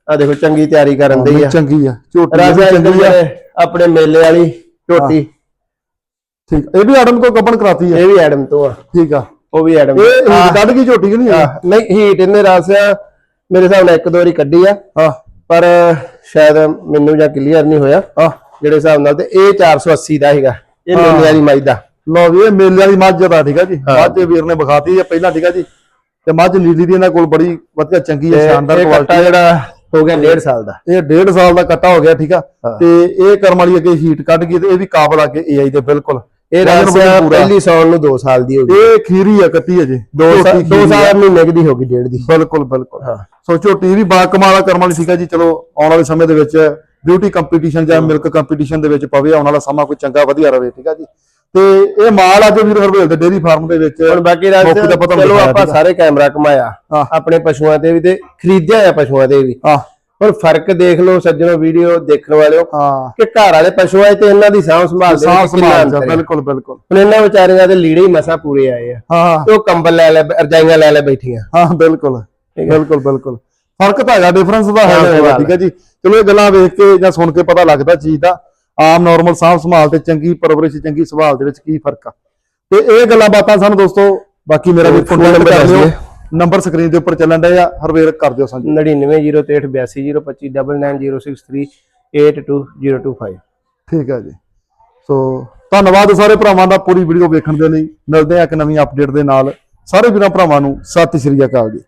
[SPEAKER 2] ਆ ਦੇਖੋ ਚੰਗੀ ਤਿਆਰੀ ਕਰਨ ਦੀ ਆ।
[SPEAKER 1] ਚੰਗੀ ਆ ਝੋਟੀ ਵੀ
[SPEAKER 2] ਰਾਜਾ
[SPEAKER 1] ਚੰਗੀ ਆ।
[SPEAKER 2] ਆਪਣੇ ਮੇਲੇ ਵਾਲੀ ਝੋਟੀ।
[SPEAKER 1] ਠੀਕ ਇਹ ਵੀ ਆਡਮ ਕੋ ਕੱਪਣ ਕਰਾਤੀ ਆ।
[SPEAKER 2] ਇਹ ਵੀ ਐਡਮ ਤੋਂ ਆ।
[SPEAKER 1] ਠੀਕ ਆ।
[SPEAKER 2] ਉਹ ਵੀ ਐਡਮ
[SPEAKER 1] ਇਹ ਕੱਢ ਗਈ ਝੋਟੀ ਕਿ ਨਹੀਂ?
[SPEAKER 2] ਆ, ਨਹੀਂ ਹੀਟ ਇਹਨੇ ਰਾਸਿਆ ਮੇਰੇ ਹਿਸਾਬ ਨਾਲ ਇੱਕ ਦੋ ਵਾਰੀ ਕੱਢੀ ਆ।
[SPEAKER 1] ਆ
[SPEAKER 2] ਪਰ ਸ਼ਾਇਦ ਮੈਨੂੰ ਜਾਂ ਕਲੀਅਰ ਨਹੀਂ ਹੋਇਆ।
[SPEAKER 1] ਆ
[SPEAKER 2] ਜਿਹੜੇ ਹਿਸਾਬ ਨਾਲ ਤੇ ਇਹ 480 ਦਾ ਹੈਗਾ ਇਹ ਮੇਲੇ ਵਾਲੀ ਮਾਈ ਦਾ।
[SPEAKER 1] ਲਓ ਵੀ ਇਹ ਮੇਲੇ ਵਾਲੀ ਮੱਝ ਦਾ ਠੀਕ ਆ ਜੀ। ਮੱਝ ਵੀਰ ਨੇ ਵਿਖਾਤੀ ਆ ਪਹਿਲਾਂ ਠੀਕ ਆ ਜੀ। ਤੇ ਮੱਝ ਨੀਲੀ ਦੀ ਇਹਨਾਂ ਕੋਲ ਬੜੀ ਵਧੀਆ ਚੰਗੀ ਆ ਸ਼ਾਨਦਾਰ ਕੁਆਲਿਟੀ
[SPEAKER 2] ਜਿਹੜਾ ਹੋ ਗਿਆ 1.5 ਸਾਲ ਦਾ।
[SPEAKER 1] ਇਹ 1.5 ਸਾਲ ਦਾ ਕੱਟਾ ਹੋ ਗਿਆ ਠੀਕ ਆ। ਤੇ ਇਹ ਕਰਮ ਵਾਲੀ ਅੱਗੇ ਹੀਟ ਕੱਢ ਗਈ ਤੇ ਇਹ ਵੀ ਕਾਬਲ ਆ ਕੇ ਏਆਈ ਦੇ ਬਿਲਕੁਲ।
[SPEAKER 2] ਇਹ
[SPEAKER 1] ਪੂਰਾ।
[SPEAKER 2] ਪਹਿਲੀ ਸੌਣ ਨੂੰ 2 ਸਾਲ ਦੀ ਹੋ ਗਈ।
[SPEAKER 1] ਇਹ ਖੀਰੀ ਆ ਕੱਟੀ ਅਜੇ।
[SPEAKER 2] 2 ਸਾਲ
[SPEAKER 1] ਝੋਟੀ
[SPEAKER 2] 2
[SPEAKER 1] ਖੀਰੀ ਆ।
[SPEAKER 2] ਸਾਲ ਮਹੀਨੇ ਦੀ ਹੋ ਗਈ ਡੇਢ ਦੀ।
[SPEAKER 1] ਬਿਲਕੁਲ ਬਿਲਕੁਲ।
[SPEAKER 2] ਹਾਂ।
[SPEAKER 1] ਸੋ ਝੋਟੀ ਵੀ ਬਾ ਕਮਾਲ ਕਰਮ ਵਾਲੀ ਠੀਕ ਆ ਜੀ। ਚਲੋ ਆਉਣ ਵਾਲੇ ਸਮੇਂ ਦੇ ਵਿੱਚ ਬਿਊਟੀ ਕੰਪੀਟੀਸ਼ਨ ਜਾਂ ਮਿਲਕ ਕੰਪੀਟੀਸ਼ਨ ਦੇ ਵਿੱਚ ਪਵੇ ਆਉਣ ਵਾਲਾ ਸਮਾਂ ਕੋਈ ਚੰਗਾ ਵਧੀਆ ਰਵੇ ਠੀਕ ਆ ਜੀ। ਤੇ ਇਹ ਮਾਲ ਅੱਜ ਵੀਰ ਹਰਵੇਲ ਦੇ ਡੇਰੀ ਫਾਰਮ ਦੇ ਵਿੱਚ
[SPEAKER 2] ਹੁਣ ਬਾਕੀ
[SPEAKER 1] ਦਾ ਪਤਾ
[SPEAKER 2] ਚਲੋ ਆਪਾਂ। ਸਾਰੇ ਕੈਮਰਾ ਘਮਾਇਆ
[SPEAKER 1] ਹਾਂ।
[SPEAKER 2] ਆਪਣੇ ਪਸ਼ੂਆਂ ਤੇ ਵੀ ਤੇ ਖਰੀਦਿਆ ਆ ਪਸ਼ੂਆਂ ਤੇ ਵੀ।
[SPEAKER 1] ਹਾਂ।
[SPEAKER 2] ਹੁਣ ਫ਼ਰਕ ਦੇਖ ਲਓ ਸੱਜਣੋ ਵੀਡੀਓ ਦੇਖਣ ਵਾਲਿਓ
[SPEAKER 1] ਹਾਂ।
[SPEAKER 2] ਕਿ ਘਰ ਵਾਲੇ ਪਸ਼ੂਆਂ ਤੇ ਇਹਨਾਂ ਦੀ ਸਾਂਭ ਸੰਭਾਲ ਦੇ ਹੈ।
[SPEAKER 1] ਬਿਲਕੁਲ ਬਿਲਕੁਲ।
[SPEAKER 2] ਹੁਣ ਇਹਨਾਂ ਵਿਚਾਰੀਆਂ ਦੇ ਲੀੜੇ ਹੀ ਮਸਾ ਪੂਰੇ ਆਏ ਆ।
[SPEAKER 1] ਹਾਂ।
[SPEAKER 2] ਉਹ ਕੰਬਲ ਲੈ ਲੈ ਰਜਾਈਆਂ ਲੈ ਲੈ ਬੈਠੀਆਂ।
[SPEAKER 1] ਹਾਂ ਬਿਲਕੁਲ। ਬਿਲਕੁਲ ਬਿਲਕੁਲ। ਫ਼ਰਕ ਤਾਂ ਹੈਗਾ ਡਿਫਰੈਂਸ ਤਾਂ
[SPEAKER 2] ਹਾਂ,
[SPEAKER 1] ਠੀਕ ਹੈ। ਜੀ। ਚਲੋ ਇਹ ਗੱਲਾਂ ਵੇਖ ਕੇ ਜਾਂ ਸੁਣ ਕੇ ਪਤਾ ਲੱਗਦਾ ਚੀਜ਼ ਦਾ। ਆਮ ਨਾਰਮਲ ਸਾਫ਼ ਸੰਭਾਲ ਤੇ ਚੰਗੀ ਪਰਵਰਿਸ਼ ਚੰਗੀ ਸੰਭਾਲ ਦੇ ਵਿੱਚ ਕੀ ਫ਼ਰਕ ਆ? ਤੇ ਇਹ ਗੱਲਾਂ ਬਾਤਾਂ ਸਾਨੂੰ ਦੋਸਤੋ ਬਾਕੀ ਮੇਰਾ ਵੀ
[SPEAKER 2] ਫੋਨ
[SPEAKER 1] ਕੰਟੈਕਟ
[SPEAKER 2] ਨੰਬਰ
[SPEAKER 1] ਕਰ ਲਿਓ।
[SPEAKER 2] ਦਿਓ।
[SPEAKER 1] ਨੰਬਰ ਸਕਰੀਨ ਦੇ ਉੱਪਰ ਚੱਲਣ ਡਿਆ ਆ। ਹਰਵੇਰ ਕਰ ਦਿਓ ਸਾਨੂੰ।
[SPEAKER 2] 9908289063820225
[SPEAKER 1] ਠੀਕ ਹੈ ਜੀ। ਸੋ ਧੰਨਵਾਦ ਸਾਰੇ ਭਰਾਵਾਂ ਦਾ ਪੂਰੀ ਵੀਡੀਓ ਵੇਖਣ ਦੇ ਲਈ। ਮਿਲਦੇ ਆ ਇੱਕ ਨਵੀਂ ਅਪਡੇਟ ਦੇ ਨਾਲ। ਸਾਰੇ ਵੀਰਾਂ ਭਰਾਵਾਂ ਨੂੰ ਸਤਿ ਸ਼੍ਰੀ ਅਕਾਲ ਜੀ।